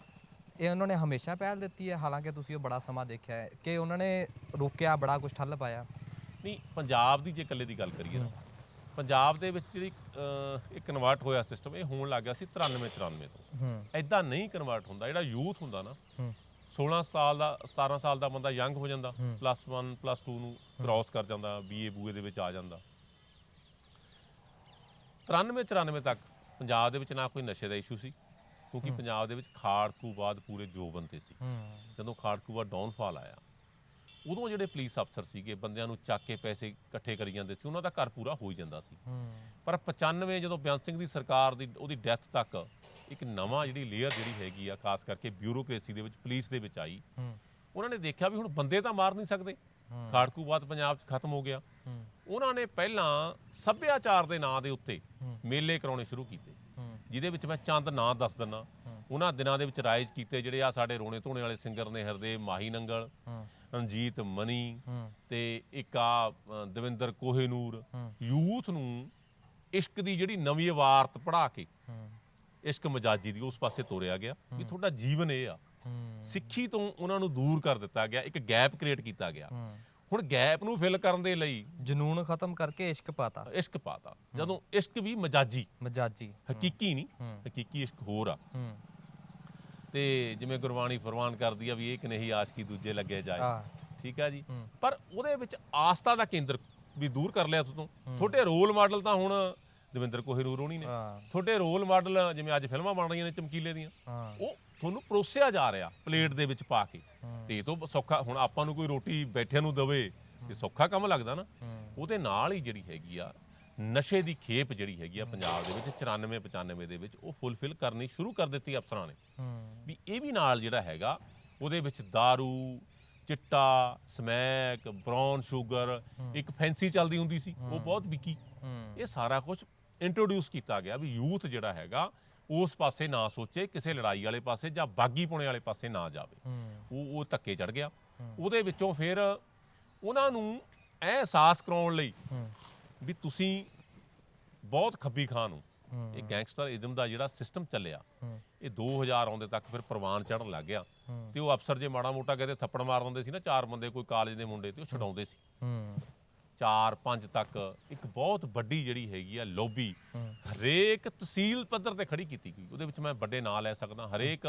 ਇਹ ਉਹਨਾਂ ਨੇ ਹਮੇਸ਼ਾ ਪਹਿਲ ਦਿੱਤੀ ਹੈ ਹਾਲਾਂਕਿ ਤੁਸੀਂ ਉਹ ਬੜਾ ਸਮਾਂ ਦੇਖਿਆ ਹੈ ਕਿ ਉਹਨਾਂ ਨੇ ਰੋਕਿਆ ਬੜਾ ਕੁਝ ਠੱਲ ਪਾਇਆ। ਨਹੀਂ ਪੰਜਾਬ ਦੀ ਜੇ ਇਕੱਲੇ ਦੀ ਗੱਲ ਕਰੀਏ ਨਾ ਪੰਜਾਬ ਦੇ ਵਿੱਚ ਜਿਹੜੀ ਅਹ, ਇਹ ਕਨਵਰਟ ਹੋਇਆ ਸਿਸਟਮ ਇਹ ਹੋਣ ਲੱਗ ਗਿਆ ਸੀ 93 94 ਤੋਂ। ਹੂੰ। ਐਦਾਂ ਨਹੀਂ ਕਨਵਰਟ ਹੁੰਦਾ ਜਿਹੜਾ ਯੂਥ ਹੁੰਦਾ ਨਾ ਹੂੰ। 16 ਸਾਲ ਦਾ 17 ਸਾਲ ਦਾ ਬੰਦਾ ਯੰਗ ਹੋ ਜਾਂਦਾ ਪਲੱਸ 1 ਪਲੱਸ 2 ਨੂੰ ਕ੍ਰਾਸ ਕਰ ਜਾਂਦਾ ਬੀਏ ਬੂਏ ਦੇ ਵਿੱਚ ਆ ਜਾਂਦਾ। 93 94 ਤੱਕ ਪੰਜਾਬ ਦੇ ਵਿੱਚ ਨਾ ਕੋਈ ਨਸ਼ੇ ਦਾ ਇਸ਼ੂ ਸੀ ਕਿਉਂਕਿ ਪੰਜਾਬ ਦੇ ਵਿੱਚ ਖਾੜਕੂਵਾਦ ਪੂਰੇ ਜੋਬਨ ਤੇ ਸੀ। ਜਦੋਂ ਖਾੜਕੂਵਾਦ ਡਾਊਨਫਾਲ ਆਇਆ ਉਦੋਂ ਜਿਹੜੇ ਪੁਲਿਸ ਅਫਸਰ ਸੀਗੇ ਬੰਦਿਆਂ ਨੂੰ ਚੱਕ ਕੇ ਪੈਸੇ ਇਕੱਠੇ ਕਰੀ ਜਾਂਦੇ ਸੀ ਉਹਨਾਂ ਦਾ ਘਰ ਪੂਰਾ ਹੋ ਹੀ ਜਾਂਦਾ ਸੀ। ਪਰ 95 ਜਦੋਂ ਬਿਆਨ ਸਿੰਘ ਦੀ ਸਰਕਾਰ ਦੀ ਉਹਦੀ ਡੈਥ ਤੱਕ ਇੱਕ ਨਵਾਂ ਜਿਹੜੀ ਲੇਅਰ ਜਿਹੜੀ ਹੈਗੀ ਆ ਖਾਸ ਕਰਕੇ ਬਿਊਰੋਕ੍ਰੇਸੀ ਦੇ ਵਿੱਚ ਪੁਲਿਸ ਦੇ ਵਿੱਚ ਆਈ। ਉਹਨਾਂ ਨੇ ਦੇਖਿਆ ਵੀ ਹੁਣ ਬੰਦੇ ਤਾਂ ਮਾਰ ਨਹੀਂ ਸਕਦੇ। ਖਾੜਕੂਵਾਦ ਪੰਜਾਬ 'ਚ ਖਤਮ ਹੋ ਗਿਆ। ਉਹਨਾਂ ਨੇ ਪਹਿਲਾਂ ਸੱਭਿਆਚਾਰ ਦੇ ਨਾਂ ਦੇ ਉੱਤੇ। ਮੇਲੇ ਕਰਾਉਣੇ ਸ਼ੁਰੂ ਕੀਤੇ। ਜਿਹਦੇ ਵਿੱਚ ਮੈਂ ਚੰਦ ਨਾਂ ਦੱਸ ਦਿੰਨਾ। ਉਹਨਾਂ ਦਿਨਾਂ ਦੇ ਵਿੱਚ ਰਾਈਜ਼ ਕੀਤੇ ਜਿਹੜੇ ਆ ਸਾਡੇ ਰੋਣੇ ਧੋਣੇ ਵਾਲੇ ਸਿੰਗਰ ਨੇ ਹਰਦੇਵ ਮਾਹੀ ਨੰਗਲ ਰਣਜੀਤ ਮਨੀ ਤੇ ਇੱਕ ਆ ਦਵਿੰਦਰ ਕੋਹੇਨੂਰ। ਯੂਥ ਨੂੰ ਇਸ਼ਕ ਦੀ ਜਿਹੜੀ ਨਵੀਂ ਇਬਾਰਤ ਪੜਾ ਕੇ ਇਸ਼ਕ ਮਜਾਜੀ ਦੀ ਉਸ ਪਾਸੇ ਤੋਰਿਆ ਗਿਆ ਵੀ ਤੁਹਾਡਾ ਜੀਵਨ ਇਹ ਆ। ਸਿੱਖੀ ਤੋਂ ਉਹਨਾਂ ਨੂੰ ਦੂਰ ਕਰ ਦਿੱਤਾ ਗਿਆ ਇੱਕ ਗੈਪ ਕ੍ਰੀਏਟ ਕੀਤਾ ਗਿਆ। ਹੁਣ ਗੈਪ ਨੂੰ ਫਿਲ ਕਰਨ ਦੇ ਲਈ ਜਨੂਨ ਖਤਮ ਕਰਕੇ ਇਸ਼ਕ ਪਾਤਾ। ਇਸ਼ਕ ਪਾਤਾ। ਜਦੋਂ ਇਸ਼ਕ ਵੀ ਮਜਾਜੀ। ਮਜਾਜੀ। ਹਕੀਕੀ ਨਹੀਂ। ਹਕੀਕੀ ਇਸ਼ਕ ਹੋਰ ਆ। ਤੇ ਜਿਵੇਂ ਗੁਰਬਾਣੀ ਫਰਮਾਨ ਕਰਦੀ ਆ ਵੀ ਇੱਕ ਨਹੀਂ ਆਸ਼ਕੀ ਦੂਜੇ ਲੱਗੇ ਜਾਏ। ਠੀਕ ਆ ਜੀ। ਪਰ ਉਹਦੇ ਵਿੱਚ ਆਸਥਾ ਦਾ ਕੇਂਦਰ ਵੀ ਦੂਰ ਕਰ ਲਿਆ ਤੋਂ। ਤੁਹਾਡੇ ਰੋਲ ਮਾਡਲ ਤਾਂ ਹੁਣ ਦਵਿੰਦਰ ਕੋਹੇਨੂਰ ਹੋਣੀ ਨੇ। ਹਾਂ। ਤੁਹਾਡੇ ਰੋਲ ਮਾਡਲ ਜਿਵੇਂ ਅੱਜ ਫਿਲਮਾਂ ਬਣ ਰਹੀਆਂ ਨੇ ਚਮਕੀਲੇ ਦੀਆਂ ਹਾਂ। ਉਹ ਤੁਹਾਨੂੰ ਪਰੋਸਿਆ ਜਾ ਰਿਹਾ ਪਲੇਟ ਦੇ ਵਿੱਚ ਪਾ ਕੇ। ਤੇ ਇਹ ਤੋਂ ਸੌਖਾ ਹੁਣ ਆਪਾਂ ਨੂੰ ਕੋਈ ਰੋਟੀ ਬੈਠਿਆਂ ਨੂੰ ਦਵੇ ਇਹ ਸੌਖਾ ਕੰਮ ਲੱਗਦਾ ਨਾ। ਉਹਦੇ ਨਾਲ ਹੀ ਜਿਹੜੀ ਹੈਗੀ ਆ ਨਸ਼ੇ ਦੀ ਖੇਪ ਜਿਹੜੀ ਹੈਗੀ ਆ ਪੰਜਾਬ ਦੇ ਵਿੱਚ 94 95 ਦੇ ਵਿੱਚ ਉਹ ਫੁੱਲਫਿਲ ਕਰਨੀ ਸ਼ੁਰੂ ਕਰ ਦਿੱਤੀ ਅਫਸਰਾਂ ਨੇ। ਵੀ ਇਹ ਵੀ ਨਾਲ ਜਿਹੜਾ ਹੈਗਾ ਉਹਦੇ ਵਿੱਚ दारू ਚਿੱਟਾ ਸਮੈਕ ਬ੍ਰਾਊਨ ਸ਼ੂਗਰ ਇੱਕ ਫੈਂਸੀ ਚੱਲਦੀ ਹੁੰਦੀ ਸੀ ਉਹ ਬਹੁਤ ਵਿਕੀ। ਇਹ ਸਾਰਾ ਕੁਝ ਇੰਟਰੋਡਿਊਸ ਕੀਤਾ ਗਿਆ ਵੀ ਯੂਥ ਜਿਹੜਾ ਹੈਗਾ ਉਸ ਪਾਸੇ ਨਾ ਸੋਚੇ ਕਿਸੇ ਲੜਾਈ ਵਾਲੇ ਪਾਸੇ ਜਾਂ ਬਾਗੀ ਪੁਣੇ ਵਾਲੇ ਪਾਸੇ ਨਾ ਜਾਵੇ। ਉਹ ਉਹ ਧੱਕੇ ਚੜ ਗਿਆ। ਉਹਦੇ ਵਿੱਚੋਂ ਫਿਰ ਉਹਨਾਂ ਨੂੰ ਅਹਿਸਾਸ ਕਰਾਉਣ ਲਈ ਵੀ ਤੁਸੀਂ ਬਹੁਤ ਖੱਬੀ ਖਾਂ ਨੂੰ ਹੂੰ। ਇਹ ਗੈਂਗਸਟਰਿਜ਼ਮ ਦਾ ਜਿਹੜਾ ਸਿਸਟਮ ਚੱਲਿਆ। ਇਹ 2000 ਆਉਂਦੇ ਤੱਕ ਫਿਰ ਪ੍ਰਵਾਨ ਚੜਨ ਲੱਗ ਗਿਆ। ਤੇ ਉਹ ਅਫਸਰ ਜੇ ਮਾੜਾ ਮੋਟਾ ਕਿਤੇ ਥੱਪੜ ਮਾਰ ਦਿੰਦੇ ਸੀ ਨਾ ਚਾਰ ਬੰਦੇ ਕੋਈ ਕਾਲਜ ਦੇ ਮੁੰਡੇ ਤੇ ਉਹ ਛਡਾਉਂਦੇ ਸੀ। 4 5 ਤੱਕ ਇੱਕ ਬਹੁਤ ਵੱਡੀ ਜਿਹੜੀ ਹੈਗੀ ਆ ਲੋਬੀ। ਹਰੇਕ ਤਹਿਸੀਲ ਪੱਧਰ ਤੇ ਖੜੀ ਕੀਤੀ ਗਈ। ਉਹਦੇ ਵਿੱਚ ਮੈਂ ਵੱਡੇ ਨਾਂ ਲੈ ਸਕਦਾ। ਹਰੇਕ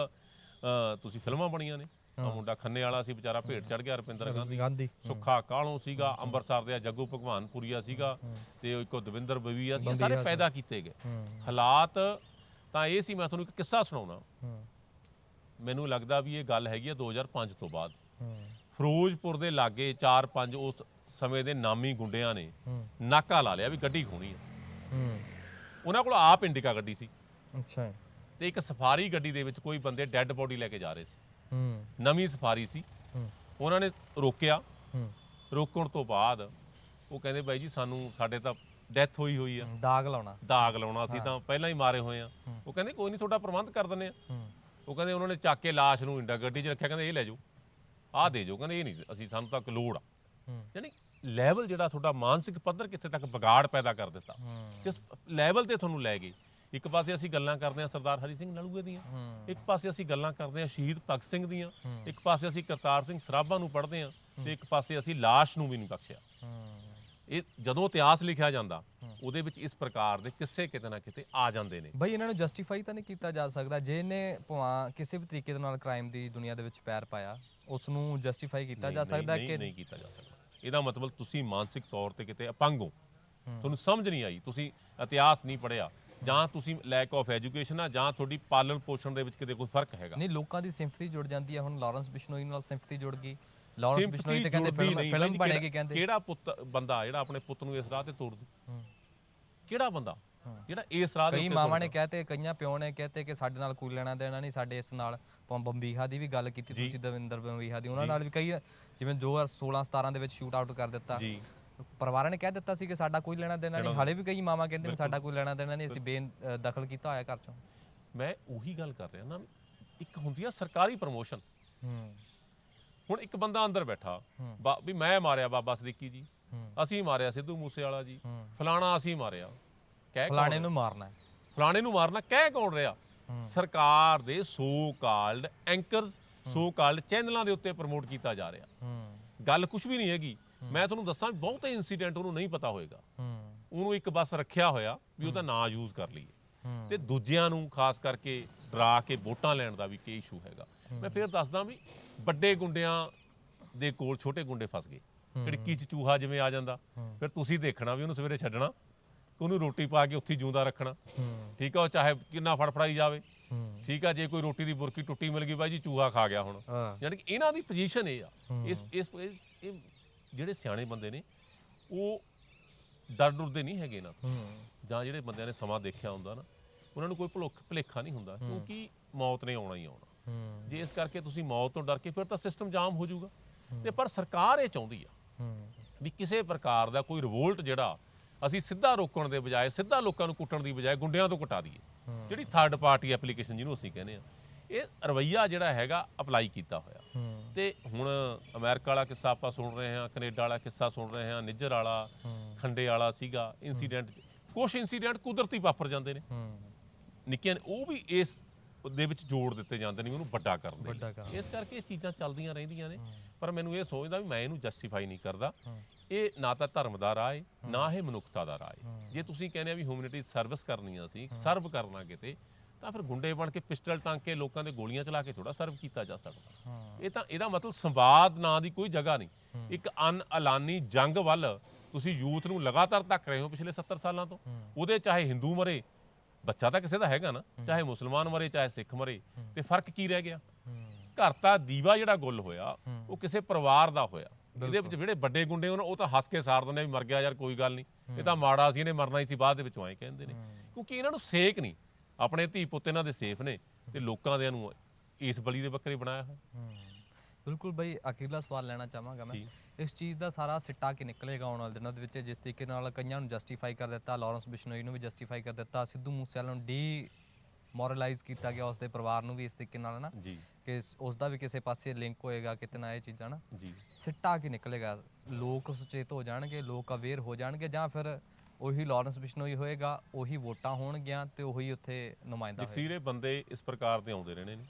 ਤੁਸੀਂ ਫਿਲਮਾਂ ਬਣੀਆਂ ਨੇ। ਆ ਮੁੰਡਾ ਖੰਨੇ ਵਾਲਾ ਸੀ ਵਿਚਾਰਾ ਭੇਟ ਚੜ ਗਿਆ ਰੁਪਿੰਦਰ ਗਾਂਧੀ। ਸੁੱਖਾ ਕਾਲੋਂ ਸੀਗਾ? ਅੰਮ੍ਰਿਤਸਰ ਦੇ ਜੱਗੂ ਭਗਵਾਨਪੁਰੀਆ ਸੀਗਾ। ਤੇ ਉਹ ਇੱਕੋ ਦਵਿੰਦਰ ਬਵੀਆ ਸੀ। ਸਾਰੇ ਪੈਦਾ ਕੀਤੇ ਗਏ। ਹਾਲਾਤ ਤਾਂ ਇਹ ਸੀ। ਮੈਂ ਤੁਹਾਨੂੰ ਇੱਕ ਕਿੱਸਾ ਸੁਣਾਉਣਾ। ਮੈਨੂੰ ਲੱਗਦਾ ਵੀ ਇਹ ਗੱਲ ਹੈਗੀ ਆ 2005 ਤੋਂ ਬਾਅਦ। ਫਿਰੋਜ਼ਪੁਰ ਦੇ ਲਾਗੇ 4-5 ਉਸ ਸਮੇਂ ਦੇ ਨਾਮੀ ਗੁੰਡਿਆਂ ਨੇ ਨਾਕਾ ਲਾ ਲਿਆ ਵੀ ਗੱਡੀ ਖੋਣੀ ਆ। ਹੂੰ। ਉਹਨਾਂ ਕੋਲ ਆਪ ਇੰਡਿਕਾ ਗੱਡੀ ਸੀ। ਅੱਛਾ। ਤੇ ਇੱਕ ਸਫਾਰੀ ਗੱਡੀ ਦੇ ਵਿੱਚ ਕੋਈ ਬੰਦੇ ਡੈੱਡ ਬੋਡੀ ਲੈ ਕੇ ਜਾ ਰਹੇ ਸੀ। ਹੂੰ। ਨਵੀਂ ਸਫਾਰੀ ਸੀ। ਹੂੰ। ਉਹਨਾਂ ਨੇ ਰੋਕਿਆ। ਹੂੰ। ਰੋਕਣ ਤੋਂ ਬਾਅਦ ਉਹ ਕਹਿੰਦੇ ਬਾਈ ਜੀ ਸਾਨੂੰ ਸਾਡੇ ਤਾਂ ਡੈਥ ਹੋਈ ਹੋਈ ਆ। ਦਾਗ ਲਾਉਣਾ। ਦਾਗ ਲਾਉਣਾ ਸੀ ਤਾਂ ਪਹਿਲਾਂ ਹੀ ਮਾਰੇ ਹੋਏ ਆ। ਉਹ ਕਹਿੰਦੇ ਕੋਈ ਨਹੀਂ ਤੁਹਾਡਾ ਪ੍ਰਬੰਧ ਕਰ ਦਿੰਦੇ ਆ। ਹੂੰ। ਉਹ ਕਹਿੰਦੇ ਉਹਨਾਂ ਨੇ ਚੱਕ ਕੇ ਲਾਸ਼ ਨੂੰ ਇੰਡਾ ਗੱਡੀ 'ਚ ਰੱਖਿਆ ਕਹਿੰਦੇ ਇਹ ਲੈ ਜਾਓ। ਆਹ ਦੇ ਜਾਓ ਕਹਿੰਦੇ ਇਹ ਨਹੀਂ ਅਸੀਂ ਸਾਨੂੰ ਤਾਂ ਲੋੜ ਆ। ਹੂੰ। ਯਾਨੀ ਲੈਵਲ ਜਿਹੜਾ ਤੁਹਾਡਾ ਮਾਨਸਿਕ ਪੱਧਰ ਕਿੱਥੇ ਤੱਕ ਵਿਗਾੜ ਪੈਦਾ ਕਰ ਦਿੱਤਾ। ਕਿਸ ਲੈਵਲ ਤੇ ਤੁਹਾਨੂੰ ਲੈ ਗਏ ਇੱਕ ਪਾਸੇ ਅਸੀਂ ਗੱਲਾਂ ਕਰਦੇ ਹਾਂ ਸਰਦਾਰ ਹਰੀ ਸਿੰਘ ਨਲੂਏ ਦੀਆਂ ਇੱਕ ਪਾਸੇ ਅਸੀਂ ਗੱਲਾਂ ਕਰਦੇ ਹਾਂ ਸ਼ਹੀਦ ਭਗਤ ਸਿੰਘ ਦੀਆਂ ਇੱਕ ਪਾਸੇ ਅਸੀਂ ਕਰਤਾਰ ਸਿੰਘ ਸਰਾਭਾ ਨੂੰ ਪੜ੍ਹਦੇ ਹਾਂ ਤੇ ਇੱਕ ਪਾਸੇ ਅਸੀਂ ਲਾਸ਼ ਨੂੰ ਵੀ ਨਹੀਂ ਬਖਸ਼ਿਆ। ਇਹ ਜਦੋਂ ਇਤਿਹਾਸ ਲਿਖਿਆ ਜਾਂਦਾ ਉਹਦੇ ਵਿੱਚ ਇਸ ਪ੍ਰਕਾਰ ਦੇ ਕਿੱਸੇ ਕਿਤੇ ਨਾ ਕਿਤੇ ਆ ਜਾਂਦੇ ਨੇ। ਬਈ ਇਹਨਾਂ ਨੂੰ ਜਸਟੀਫਾਈ ਤਾਂ ਨਹੀਂ ਕੀਤਾ ਜਾ ਸਕਦਾ ਜੇ ਇਹਨੇ ਭਾਵੇਂ ਕਿਸੇ ਵੀ ਤਰੀਕੇ ਦੇ ਨਾਲ ਕ੍ਰਾਈਮ ਦੀ ਦੁਨੀਆ ਦੇ ਵਿੱਚ ਪੈਰ ਪਾਇਆ ਉਸ ਨੂੰ ਜਸਟੀਫਾਈ ਕੀਤਾ ਜਾ ਸਕਦਾ ਕਿ ਨਹੀਂ ਕੀਤਾ ਜਾ ਸਕਦਾ। ਇਹਦਾ ਮਤਲਬ ਤੁਸੀਂ ਮਾਨਸਿਕ ਤੌਰ ਤੇ ਕਿਤੇ ਅਪੰਗ ਹੋ। ਤੁਹਾਨੂੰ ਸਮਝ ਨਹੀਂ ਆਈ ਤੁਸੀਂ ਇਤਿਹਾਸ ਨਹੀਂ ਪੜਿਆ ਜਾਂ ਤੁਸੀਂ ਲੈਕ ਆਫ ਐਜੂਕੇਸ਼ਨ ਆ ਜਾਂ ਤੁਹਾਡੀ ਪਾਲਣ ਪੋਸ਼ਣ ਦੇ ਵਿੱਚ ਕਿਤੇ ਕੋਈ ਫ਼ਰਕ ਹੈਗਾ। ਨਹੀਂ ਲੋਕਾਂ ਦੀ ਸਿੰਪਥੀ ਜੁੜ ਜਾਂਦੀ ਹੈ ਹੁਣ ਲਾਰੈਂਸ ਬਿਸ਼ਨੋਈ ਨਾਲ ਸਿੰਪਥੀ ਜੁੜ ਗਈ। ਲਾਰੈਂਸ ਬਿਸ਼ਨੋਈ ਤੇ ਕਹਿੰਦੇ ਫਿਲਮ ਫਿਲਮ ਬਣੇਗੀ ਕਹਿੰਦੇ। ਕਿਹੜਾ ਪੁੱਤ ਬੰਦਾ ਜਿਹੜਾ ਆਪਣੇ ਪੁੱਤ ਨੂੰ ਇਸ ਰਾਹ ਤੇ ਤੋੜ ਦੂ। ਕਿਹੜਾ ਬੰਦਾ? ਜਿਹੜਾ ਇਸ ਰਾਹ ਦੇ ਕਈ ਮਾਵਾਂ ਨੇ? ਕਹਤੇ ਕਈਆਂ ਪਿਓ ਨੇ ਕਹਤੇ ਕਿ ਸਾਡੇ ਨਾਲ ਕੋਈ ਲੈਣਾ ਦੇਣਾ ਨਹੀਂ ਸਾਡੇ ਇਸ ਨਾਲ ਪ- ਬੰਬੀਹਾ ਦੀ ਵੀ ਗੱਲ ਕੀਤੀ। ਤੁਸੀਂ ਦਵਿੰਦਰ ਬੰਬੀਹਾ ਦੀ ਉਹਨਾਂ ਨਾਲ ਵੀ ਕਈ ਜਿਵੇਂ 2016 17 ਦੇ ਵਿੱਚ ਸ਼ੂਟ ਆਊਟ ਕਰ ਦਿੱਤਾ। ਜੀ। ਪਰਿਵਾਰਾਂ ਨੇ ਕਹਿ ਦਿੱਤਾ ਸੀ ਕਿ ਸਾਡਾ ਕੋਈ ਲੈਣਾ ਦੇਣਾ ਨਹੀਂ ਹਾਲੇ ਵੀ ਕਈ ਮਾਵਾਂ ਕਹਿੰਦੇ ਨੇ ਸਾਡਾ ਕੋਈ ਲੈਣਾ ਦੇਣਾ ਨਹੀਂ ਅਸੀਂ ਬੇ ਅ, ਦਖਲ ਕੀਤਾ ਹੋਇਆ ਘਰ ਚੋਂ। ਮੈਂ ਉਹੀ ਗੱਲ ਕਰ ਰਿਹਾ ਨਾ ਇੱਕ ਹੁੰਦੀ ਆ ਸਰਕਾਰੀ ਪ੍ਰਮੋਸ਼ਨ ਹੂੰ। ਹੁਣ ਇੱਕ ਬੰਦਾ ਅੰਦਰ ਬੈਠਾ ਵੀ ਮੈਂ ਮਾਰਿਆ ਬਾਬਾ ਸਦੀਕੀ ਜੀ। ਅਸੀਂ ਮਾਰਿਆ ਸਿੱਧੂ ਮੂਸੇ ਵਾਲਾ ਜੀ। ਫਲਾਣਾ ਅਸੀਂ ਮਾਰਿਆ। ਕਹਿ ਕੌਣ ਫਲਾਣੇ ਨੂੰ ਮਾਰਨਾ ਹੈ। ਫਲਾਣੇ ਨੂੰ ਮਾਰਨਾ ਕਹਿ ਕੌਣ ਰਿਹਾ? ਸਰਕਾਰ ਦੇ so called anchors so called ਚੈਨਲਾਂ ਦੇ ਉੱਤੇ ਪ੍ਰਮੋਟ ਕੀਤਾ ਜਾ ਰਿਹਾ। ਗੱਲ ਕੁਝ ਵੀ ਨਹੀਂ ਹੈਗੀ। ਮੈਂ ਤੁਹਾਨੂੰ ਦੱਸਾਂ ਬਹੁਤੇ ਇਨਸੀਡੈਂਟ ਉਹਨੂੰ ਨਹੀਂ ਪਤਾ ਹੋਏਗਾ। ਉਹਨੂੰ ਇੱਕ ਬਸ ਰੱਖਿਆ ਹੋਇਆ ਵੀ ਉਹਦਾ ਨਾਂ ਯੂਜ਼ ਕਰ ਲਈਏ। ਤੇ ਦੂਜਿਆਂ ਨੂੰ ਖਾਸ ਕਰਕੇ ਡਰਾ ਕੇ ਵੋਟਾਂ ਲੈਣ ਦਾ ਵੀ ਕੀ ਇਸ਼ੂ ਹੈਗਾ। ਮੈਂ ਫਿਰ ਦੱਸਦਾ ਵੀ ਵੱਡੇ ਗੁੰਡਿਆਂ ਦੇ ਕੋਲ ਛੋਟੇ ਗੁੰਡੇ ਫਸ ਗਏ। ਖਿੜਕੀ 'ਚ ਚੂਹਾ ਜਿਵੇਂ ਆ ਜਾਂਦਾ। ਫਿਰ ਤੁਸੀਂ ਦੇਖਣਾ ਵੀ ਉਹਨੂੰ ਸਵੇਰੇ ਛੱਡਣਾ। ਉਹਨੂੰ ਰੋਟੀ ਪਾ ਕੇ ਉੱਥੇ ਜਿਉਂਦਾ ਰੱਖਣਾ। ਠੀਕ ਆ ਉਹ ਚਾਹੇ ਕਿੰਨਾ ਫੜਫੜਾਈ ਜਾਵੇ। ਠੀਕ ਆ ਜੇ ਕੋਈ ਰੋਟੀ ਦੀ ਬੁਰਕੀ ਟੁੱਟੀ ਮਿਲ ਗਈ ਬਾਈ ਜੀ ਚੂਹਾ ਖਾ ਗਿਆ ਹੁਣ। ਯਾਨੀ ਕਿ ਇਹਨਾਂ ਦੀ ਪੋਜੀਸ਼ਨ ਇਹ ਆ। ਇਸ ਇਸ ਇਹ- ਜਿਹੜੇ ਸਿਆਣੇ ਬੰਦੇ ਨੇ ਉਹ ਡਰ ਡਰਦੇ ਨਹੀਂ ਹੈਗੇ ਨਾ ਜਾਂ ਜਿਹੜੇ ਬੰਦਿਆਂ ਨੇ ਸਮਾਂ ਦੇਖਿਆ ਹੁੰਦਾ ਨਾ ਉਹਨਾਂ ਨੂੰ ਕੋਈ ਭੁਲੇਖ ਭੁਲੇਖਾ ਨਹੀਂ ਹੁੰਦਾ ਕਿਉਂਕਿ ਮੌਤ ਨੇ ਆਉਣਾ ਹੀ ਆਉਣਾ। ਜੇ ਇਸ ਕਰਕੇ ਤੁਸੀਂ ਮੌਤ ਤੋਂ ਡਰ ਕੇ ਫਿਰ ਤਾਂ ਸਿਸਟਮ ਜਾਮ ਹੋ ਜਾਊਗਾ। ਤੇ ਪਰ ਸਰਕਾਰ ਇਹ ਚਾਹੁੰਦੀ ਆ ਵੀ ਕਿਸੇ ਪ੍ਰਕਾਰ ਦਾ ਕੋਈ ਰਿਵੋਲਟ ਜਿਹੜਾ ਅਸੀਂ ਸਿੱਧਾ ਰੋਕਣ ਦੇ ਬਜਾਏ ਸਿੱਧਾ ਲੋਕਾਂ ਨੂੰ ਕੁੱਟਣ ਦੀ ਬਜਾਏ ਗੁੰਡਿਆਂ ਤੋਂ ਕਟਾ ਦਈਏ। ਜਿਹੜੀ ਥਰਡ ਪਾਰਟੀ ਐਪਲੀਕੇਸ਼ਨ ਜਿਹਨੂੰ ਅਸੀਂ ਕਹਿੰਦੇ ਆ ਇਹ ਰਵਈਆ ਜਿਹੜਾ ਹੈਗਾ ਅਪਲਾਈ ਕੀਤਾ ਹੋਇਆ। ਤੇ ਹੁਣ ਅਮਰੀਕਾ ਵਾਲਾ ਕਿੱਸਾ ਆਪਾਂ ਸੁਣ ਰਹੇ ਹਾਂ ਕੈਨੇਡਾ ਵਾਲਾ ਕਿੱਸਾ ਸੁਣ ਰਹੇ ਹਾਂ ਨਿੱਜਰ ਵਾਲਾ ਖੰਡੇ ਵਾਲਾ ਸੀਗਾ ਇਨਸੀਡੈਂਟ ਕੁਝ ਇਨਸੀਡੈਂਟ ਕੁਦਰਤੀ ਵਾਪਰ ਜਾਂਦੇ ਨੇ। ਨਿੱਕੀਆਂ ਨੇ ਉਹ ਵੀ ਇਸ ਦੇ ਵਿੱਚ ਜੋੜ ਦਿੱਤੇ ਜਾਂਦੇ ਨੇ ਉਹਨੂੰ ਵੱਡਾ ਕਰਨ ਦੇ ਇਸ ਕਰਕੇ ਇਹ ਚੀਜ਼ਾਂ ਚੱਲਦੀਆਂ ਰਹਿੰਦੀਆਂ ਨੇ। ਪਰ ਮੈਨੂੰ ਇਹ ਸੋਚਦਾ ਵੀ ਮੈਂ ਇਹਨੂੰ ਜਸਟੀਫਾਈ ਨਹੀਂ ਕਰਦਾ। ਇਹ ਨਾ ਤਾਂ ਧਰਮ ਦਾ ਰਾਹ ਹੈ। ਨਾ ਇਹ ਮਨੁੱਖਤਾ ਦਾ ਰਾਹ ਹੈ। ਜੇ ਤੁਸੀਂ ਕਹਿੰਦੇ ਆ ਵੀ ਹਿਊਮਨਿਟੀ ਸਰਵਿਸ ਕਰਨੀ ਆ ਅਸੀਂ ਸਰਵ ਕਰਨਾ ਕਿਤੇ ਤਾਂ ਫਿਰ ਗੁੰਡੇ ਬਣ ਕੇ ਪਿਸਟਲ ਟੰਗ ਕੇ ਲੋਕਾਂ ਦੇ ਗੋਲੀਆਂ ਚਲਾ ਕੇ ਥੋੜਾ ਸਰਵ ਕੀਤਾ ਜਾ ਸਕਦਾ। ਇਹ ਤਾਂ ਇਹਦਾ ਮਤਲਬ ਸੰਵਾਦ ਨਾਂ ਦੀ ਕੋਈ ਜਗ੍ਹਾ ਨਹੀਂ। ਇੱਕ ਅਨ ਐਲਾਨੀ ਜੰਗ ਵੱਲ ਤੁਸੀਂ ਯੂਥ ਨੂੰ ਲਗਾਤਾਰ ਧੱਕ ਰਹੇ ਹੋ ਪਿਛਲੇ 70 ਸਾਲਾਂ ਤੋਂ। ਉਹਦੇ ਚਾਹੇ ਹਿੰਦੂ ਮਰੇ ਬੱਚਾ ਤਾਂ ਕਿਸੇ ਦਾ ਹੈਗਾ ਨਾ ਚਾਹੇ ਮੁਸਲਮਾਨ ਮਰੇ ਚਾਹੇ ਸਿੱਖ ਮਰੇ ਤੇ ਫ਼ਰਕ ਕੀ ਰਹਿ ਗਿਆ? ਘਰ ਤਾਂ ਦੀਵਾ ਜਿਹੜਾ ਗੁੱਲ ਹੋਇਆ ਉਹ ਕਿਸੇ ਪਰਿਵਾਰ ਦਾ ਹੋਇਆ। ਇਹਦੇ ਵਿੱਚ ਜਿਹੜੇ ਵੱਡੇ ਗੁੰਡੇ ਉਹਨਾਂ ਉਹ ਤਾਂ ਹੱਸ ਕੇ ਸਾਰ ਦਿੰਦੇ ਆ ਵੀ ਮਰ ਗਿਆ ਯਾਰ ਕੋਈ ਗੱਲ ਨਹੀਂ। ਇਹ ਤਾਂ ਮਾੜਾ ਸੀ ਇਹਨੇ ਮਰਨਾ ਹੀ ਸੀ ਬਾਅਦ ਦੇ ਵਿੱਚੋਂ ਐਂ ਕਹਿੰਦੇ ਨੇ। ਕਿਉਂਕਿ ਇਹਨਾਂ ਨੂੰ ਸੇਕ ਨਹੀਂ। ਆਪਣੇ ਧੀ ਪੁੱਤ ਇਹਨਾਂ ਦੇ ਸੇਫ ਨੇ ਤੇ ਲੋਕਾਂ ਦੇ ਨੂੰ ਇਸ ਬਲੀ ਦੇ ਬੱਕਰੇ ਬਣਾਇਆ ਹੋਇਆ। ਹੂੰ। ਬਿਲਕੁਲ ਬਈ ਅਖੀਰਲਾ ਸਵਾਲ ਲੈਣਾ ਚਾਹਾਂਗਾ ਮੈਂ। ਇਸ ਚੀਜ਼ ਦਾ ਸਾਰਾ ਸਿੱਟਾ ਕਿ ਨਿਕਲੇਗਾ ਆਉਣ ਵਾਲੇ ਦਿਨਾਂ ਦੇ ਵਿੱਚ ਜਿਸ ਤਰੀਕੇ ਨਾਲ ਕਈਆਂ ਨੂੰ ਜਸਟੀਫਾਈ ਕਰ ਦਿੱਤਾ ਲਾਰੈਂਸ ਬਿਸ਼ਨੋਈ ਨੂੰ ਵੀ ਜਸਟੀਫਾਈ ਕਰ ਦਿੱਤਾ ਸਿੱਧੂ ਮੂਸੇਵਾਲਾ ਨੂੰ ਡੀ ਮੋਰਲਾਈਜ਼ ਕੀਤਾ ਗਿਆ ਉਸ ਦੇ ਪਰਿਵਾਰ ਨੂੰ ਵੀ ਇਸ ਤਰੀਕੇ ਨਾਲ ਨਾ? ਜੀ। ਕਿ ਉਸ ਦਾ ਵੀ ਕਿਸੇ ਪਾਸੇ ਲਿੰਕ ਹੋਏਗਾ ਕਿਤੇ ਨਾ ਇਹ ਚੀਜ਼ਾਂ ਨਾ। ਜੀ। ਸਿੱਟਾ ਕੀ ਨਿਕਲੇਗਾ? ਲੋਕ ਸੁਚੇਤ ਹੋ ਜਾਣਗੇ ਲੋਕ ਅਵੇਅਰ ਹੋ ਜਾਣਗੇ ਜਾਂ ਫਿਰ ਉਹੀ ਲਾਰੈਂਸ ਬਿਸ਼ਨੋਈ ਹੋਏਗਾ ਉਹੀ ਵੋਟਾਂ ਹੋਣਗੀਆਂ ਤੇ ਉਹੀ ਉੱਥੇ ਨੁਮਾਇੰਦਾ ਹੋਏਗਾ। ਜਕਸੀਰੇ ਬੰਦੇ ਇਸ ਪ੍ਰਕਾਰ ਦੇ ਆਉਂਦੇ ਰਹਿਣੇ ਨੇ।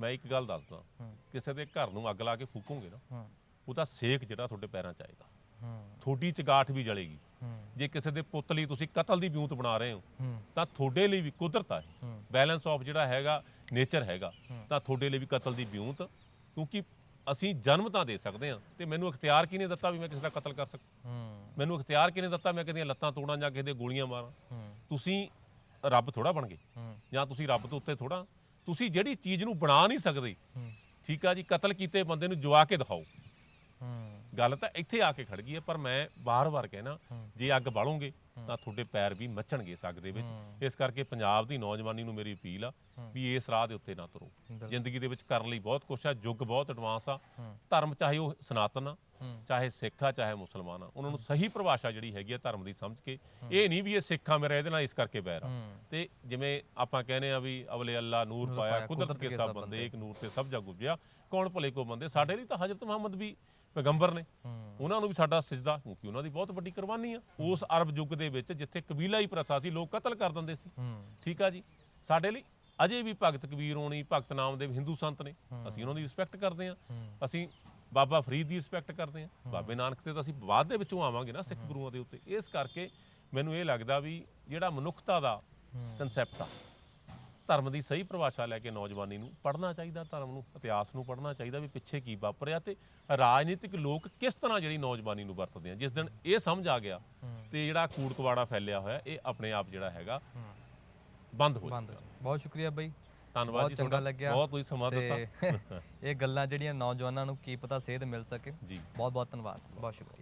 ਮੈਂ ਇੱਕ ਗੱਲ ਦੱਸਦਾ। ਕਿਸੇ ਦੇ ਘਰ ਨੂੰ ਅੱਗ ਲਾ ਕੇ ਫੂਕੋਗੇ ਨਾ ਹੂੰ। ਉਹਦਾ ਸੇਕ ਜਿਹੜਾ ਤੁਹਾਡੇ ਪੈਰਾਂ 'ਚ ਆਏਗਾ। ਹੂੰ। ਤੁਹਾਡੀ ਚਗਾਠ ਵੀ ਜਲੇਗੀ। ਹੂੰ। ਜੇ ਕਿਸੇ ਦੇ ਪੁੱਤ ਲਈ ਤੁਸੀਂ ਕਤਲ ਦੀ ਵਿਉਂਤ ਬਣਾ ਰਹੇ ਹੋ ਹੂੰ। ਤਾਂ ਤੁਹਾਡੇ ਲਈ ਵੀ ਕੁਦਰਤ ਹੂੰ। ਬੈਲੈਂਸ ਆਫ ਜਿਹੜਾ ਹੈਗਾ ਨੇਚਰ ਹੈਗਾ। ਤਾਂ ਤੁਹਾਡੇ ਲਈ ਵੀ ਕਤਲ ਦੀ ਵਿਉਂਤ ਕਿਉਂਕਿ ਅਸੀਂ ਜਨਮ ਤਾਂ ਦੇ ਸਕਦੇ ਹਾਂ ਤੇ ਮੈਨੂੰ ਇਖਤਿਆਰ ਕਿਹਨੇ ਦਿੱਤਾ ਵੀ ਮੈਂ ਕਿਸੇ ਦਾ ਕਤਲ ਕਰ ਸਕਾਂ ਮੈਨੂੰ ਇਖਤਿਆਰ ਕਿਹਨੇ ਦਿੱਤਾ ਮੈਂ ਕਿਸੇ ਦੀਆਂ ਲੱਤਾਂ ਤੋੜਾਂ ਜਾਂ ਕਿਸੇ ਦੇ ਗੋਲੀਆਂ ਮਾਰਾਂ? ਤੁਸੀਂ ਰੱਬ ਥੋੜਾ ਬਣ ਗਏ। ਜਾਂ ਤੁਸੀਂ ਰੱਬ ਤੋਂ ਉੱਤੇ ਥੋੜਾ ਤੁਸੀਂ ਜਿਹੜੀ ਚੀਜ਼ ਨੂੰ ਬਣਾ ਨਹੀਂ ਸਕਦੇ। ਠੀਕ ਆ ਜੀ ਕਤਲ ਕੀਤੇ ਬੰਦੇ ਨੂੰ ਜਵਾ ਕੇ ਦਿਖਾਓ। ਗੱਲ ਤਾਂ ਇੱਥੇ ਆ ਕੇ ਖੜ ਗਈ ਹੈ ਪਰ ਮੈਂ ਬਾਰ-ਬਾਰ ਕਹਿਣਾ ਜੇ ਅੱਗ ਬਾਲੋਗੇ ਤਾਂ ਤੁਹਾਡੇ ਪੈਰ ਵੀ ਮੱਚਣਗੇ ਇਸ ਅੱਗ ਦੇ ਵਿੱਚ। ਇਸ ਕਰਕੇ ਪੰਜਾਬ ਦੀ ਨੌਜਵਾਨੀ ਨੂੰ ਮੇਰੀ ਅਪੀਲ ਆ ਵੀ ਇਸ ਰਾਹ ਦੇ ਉੱਤੇ ਨਾ ਤੁਰੋ। ਜ਼ਿੰਦਗੀ ਦੇ ਵਿੱਚ ਕਰਨ ਲਈ ਬਹੁਤ ਕੁਛ ਆ ਯੁੱਗ ਬਹੁਤ ਐਡਵਾਂਸ ਆ। ਧਰਮ ਚਾਹੇ ਉਹ ਸਨਾਤਨ ਆ ਚਾਹੇ ਸਿੱਖ ਆ ਚਾਹੇ ਮੁਸਲਮਾਨ ਆ ਉਹਨਾਂ ਨੂੰ ਸਹੀ ਪਰਿਭਾਸ਼ਾ ਜਿਹੜੀ ਹੈਗੀ ਆ ਧਰਮ ਦੀ ਸਮਝ ਕੇ ਇਹ ਨਹੀਂ ਵੀ ਇਹ ਸਿੱਖਾਂ ਮੇਰਾ ਇਹਦੇ ਨਾਲ ਇਸ ਕਰਕੇ ਬੈਰ ਆ। ਤੇ ਜਿਵੇਂ ਆਪਾਂ ਕਹਿੰਦੇ ਆ ਵੀ ਅਵਲੇ ਅੱਲਾ ਨੂਰ ਪਾਇਆ ਕੁਦਰਤ ਕੇ ਸਭ ਬੰਦੇ ਇੱਕ ਨੂਰ ਤੇ ਸਭ ਜਗ ਉਪਜਿਆ ਕੌਣ ਭਲੇ ਕੋ ਬੰਦੇ? ਸਾਡੇ ਲਈ ਤਾਂ ਹਜ਼ਰਤ ਮੁਹੰਮਦ ਵੀ ਪੈਗੰਬਰ ਨੇ। ਉਹਨਾਂ ਨੂੰ ਵੀ ਸਾਡਾ ਸਜਦਾ ਕਿਉਂਕਿ ਉਹਨਾਂ ਦੀ ਬਹੁਤ ਵੱਡੀ ਕੁਰਬਾਨੀ ਆ। ਉਸ ਅਰਬ ਯੁੱਗ ਦੇ ਵਿੱਚ ਜਿੱਥੇ ਕਬੀਲਾਈ ਪ੍ਰਥਾ ਸੀ ਲੋਕ ਕਤਲ ਕਰ ਦਿੰਦੇ ਸੀ। ਹੂੰ। ਠੀਕ ਆ ਜੀ? ਸਾਡੇ ਲਈ ਅਜੇ ਵੀ ਭਗਤ ਕਬੀਰ ਹੋਣੀ ਭਗਤ ਨਾਮਦੇਵ ਹਿੰਦੂ ਸੰਤ ਨੇ ਅਸੀਂ ਉਹਨਾਂ ਦੀ ਰਿਸਪੈਕਟ ਕਰਦੇ ਆ ਅਸੀਂ ਬਾਬਾ ਫਰੀਦ ਦੀ ਰਿਸਪੈਕਟ ਕਰਦੇ ਆ ਬਾਬੇ ਨਾਨਕ ਤੇ ਤਾਂ ਅਸੀਂ ਬਾਅਦ ਦੇ ਵਿੱਚੋਂ ਆਵਾਂਗੇ ਨਾ ਸਿੱਖ ਗੁਰੂਆਂ ਦੇ ਉੱਤੇ। ਇਸ ਕਰਕੇ ਮੈਨੂੰ ਇਹ ਲੱਗਦਾ ਵੀ ਜਿਹੜਾ ਮਨੁੱਖਤਾ ਦਾ ਕਨਸੈਪਟ ਆ ਧਰਮ ਦੀ ਸਹੀ ਪਰਿਭਾਸ਼ਾ ਲੈ ਕੇ ਨੌਜਵਾਨੀ ਨੂੰ ਪੜ੍ਹਨਾ ਚਾਹੀਦਾ ਧਰਮ ਨੂੰ ਇਤਿਹਾਸ ਨੂੰ ਪੜ੍ਹਨਾ ਚਾਹੀਦਾ ਵੀ ਪਿੱਛੇ ਕੀ ਵਾਪਰਿਆ ਤੇ ਰਾਜਨੀਤਿਕ ਲੋਕ ਕਿਸ ਤਰ੍ਹਾਂ ਜਿਹੜੀ ਨੌਜਵਾਨੀ ਨੂੰ ਵਰਤਦੇ ਆ। ਜਿਸ ਦਿਨ ਇਹ ਸਮਝ ਆ ਗਿਆ ਤੇ ਜਿਹੜਾ ਕੂੜ ਕਵਾੜਾ ਫੈਲਿਆ ਹੋਇਆ ਇਹ ਆਪਣੇ ਆਪ ਜਿਹੜਾ ਹੈਗਾ ਬੰਦ ਹੋ ਬੰਦ। ਬਹੁਤ ਸ਼ੁਕਰੀਆ ਬਈ। ਧੰਨਵਾਦ ਬਹੁਤ ਜੀ ਚੰਗਾ ਤੁਹਾਡਾ। ਲੱਗਿਆ। ਬਹੁਤ ਤੁਸੀਂ ਸਮਾਂ ਦਿੱਤਾ। ਤੇ ਇਹ ਗੱਲਾਂ ਜਿਹੜੀਆਂ ਨੌਜਵਾਨਾਂ ਨੂੰ ਕੀ ਪਤਾ ਸੇਧ ਮਿਲ ਸਕੇ। ਜੀ। ਬਹੁਤ ਬਹੁਤ ਧੰਨਵਾਦ। ਬਹੁਤ ਸ਼ੁਕਰੀਆ।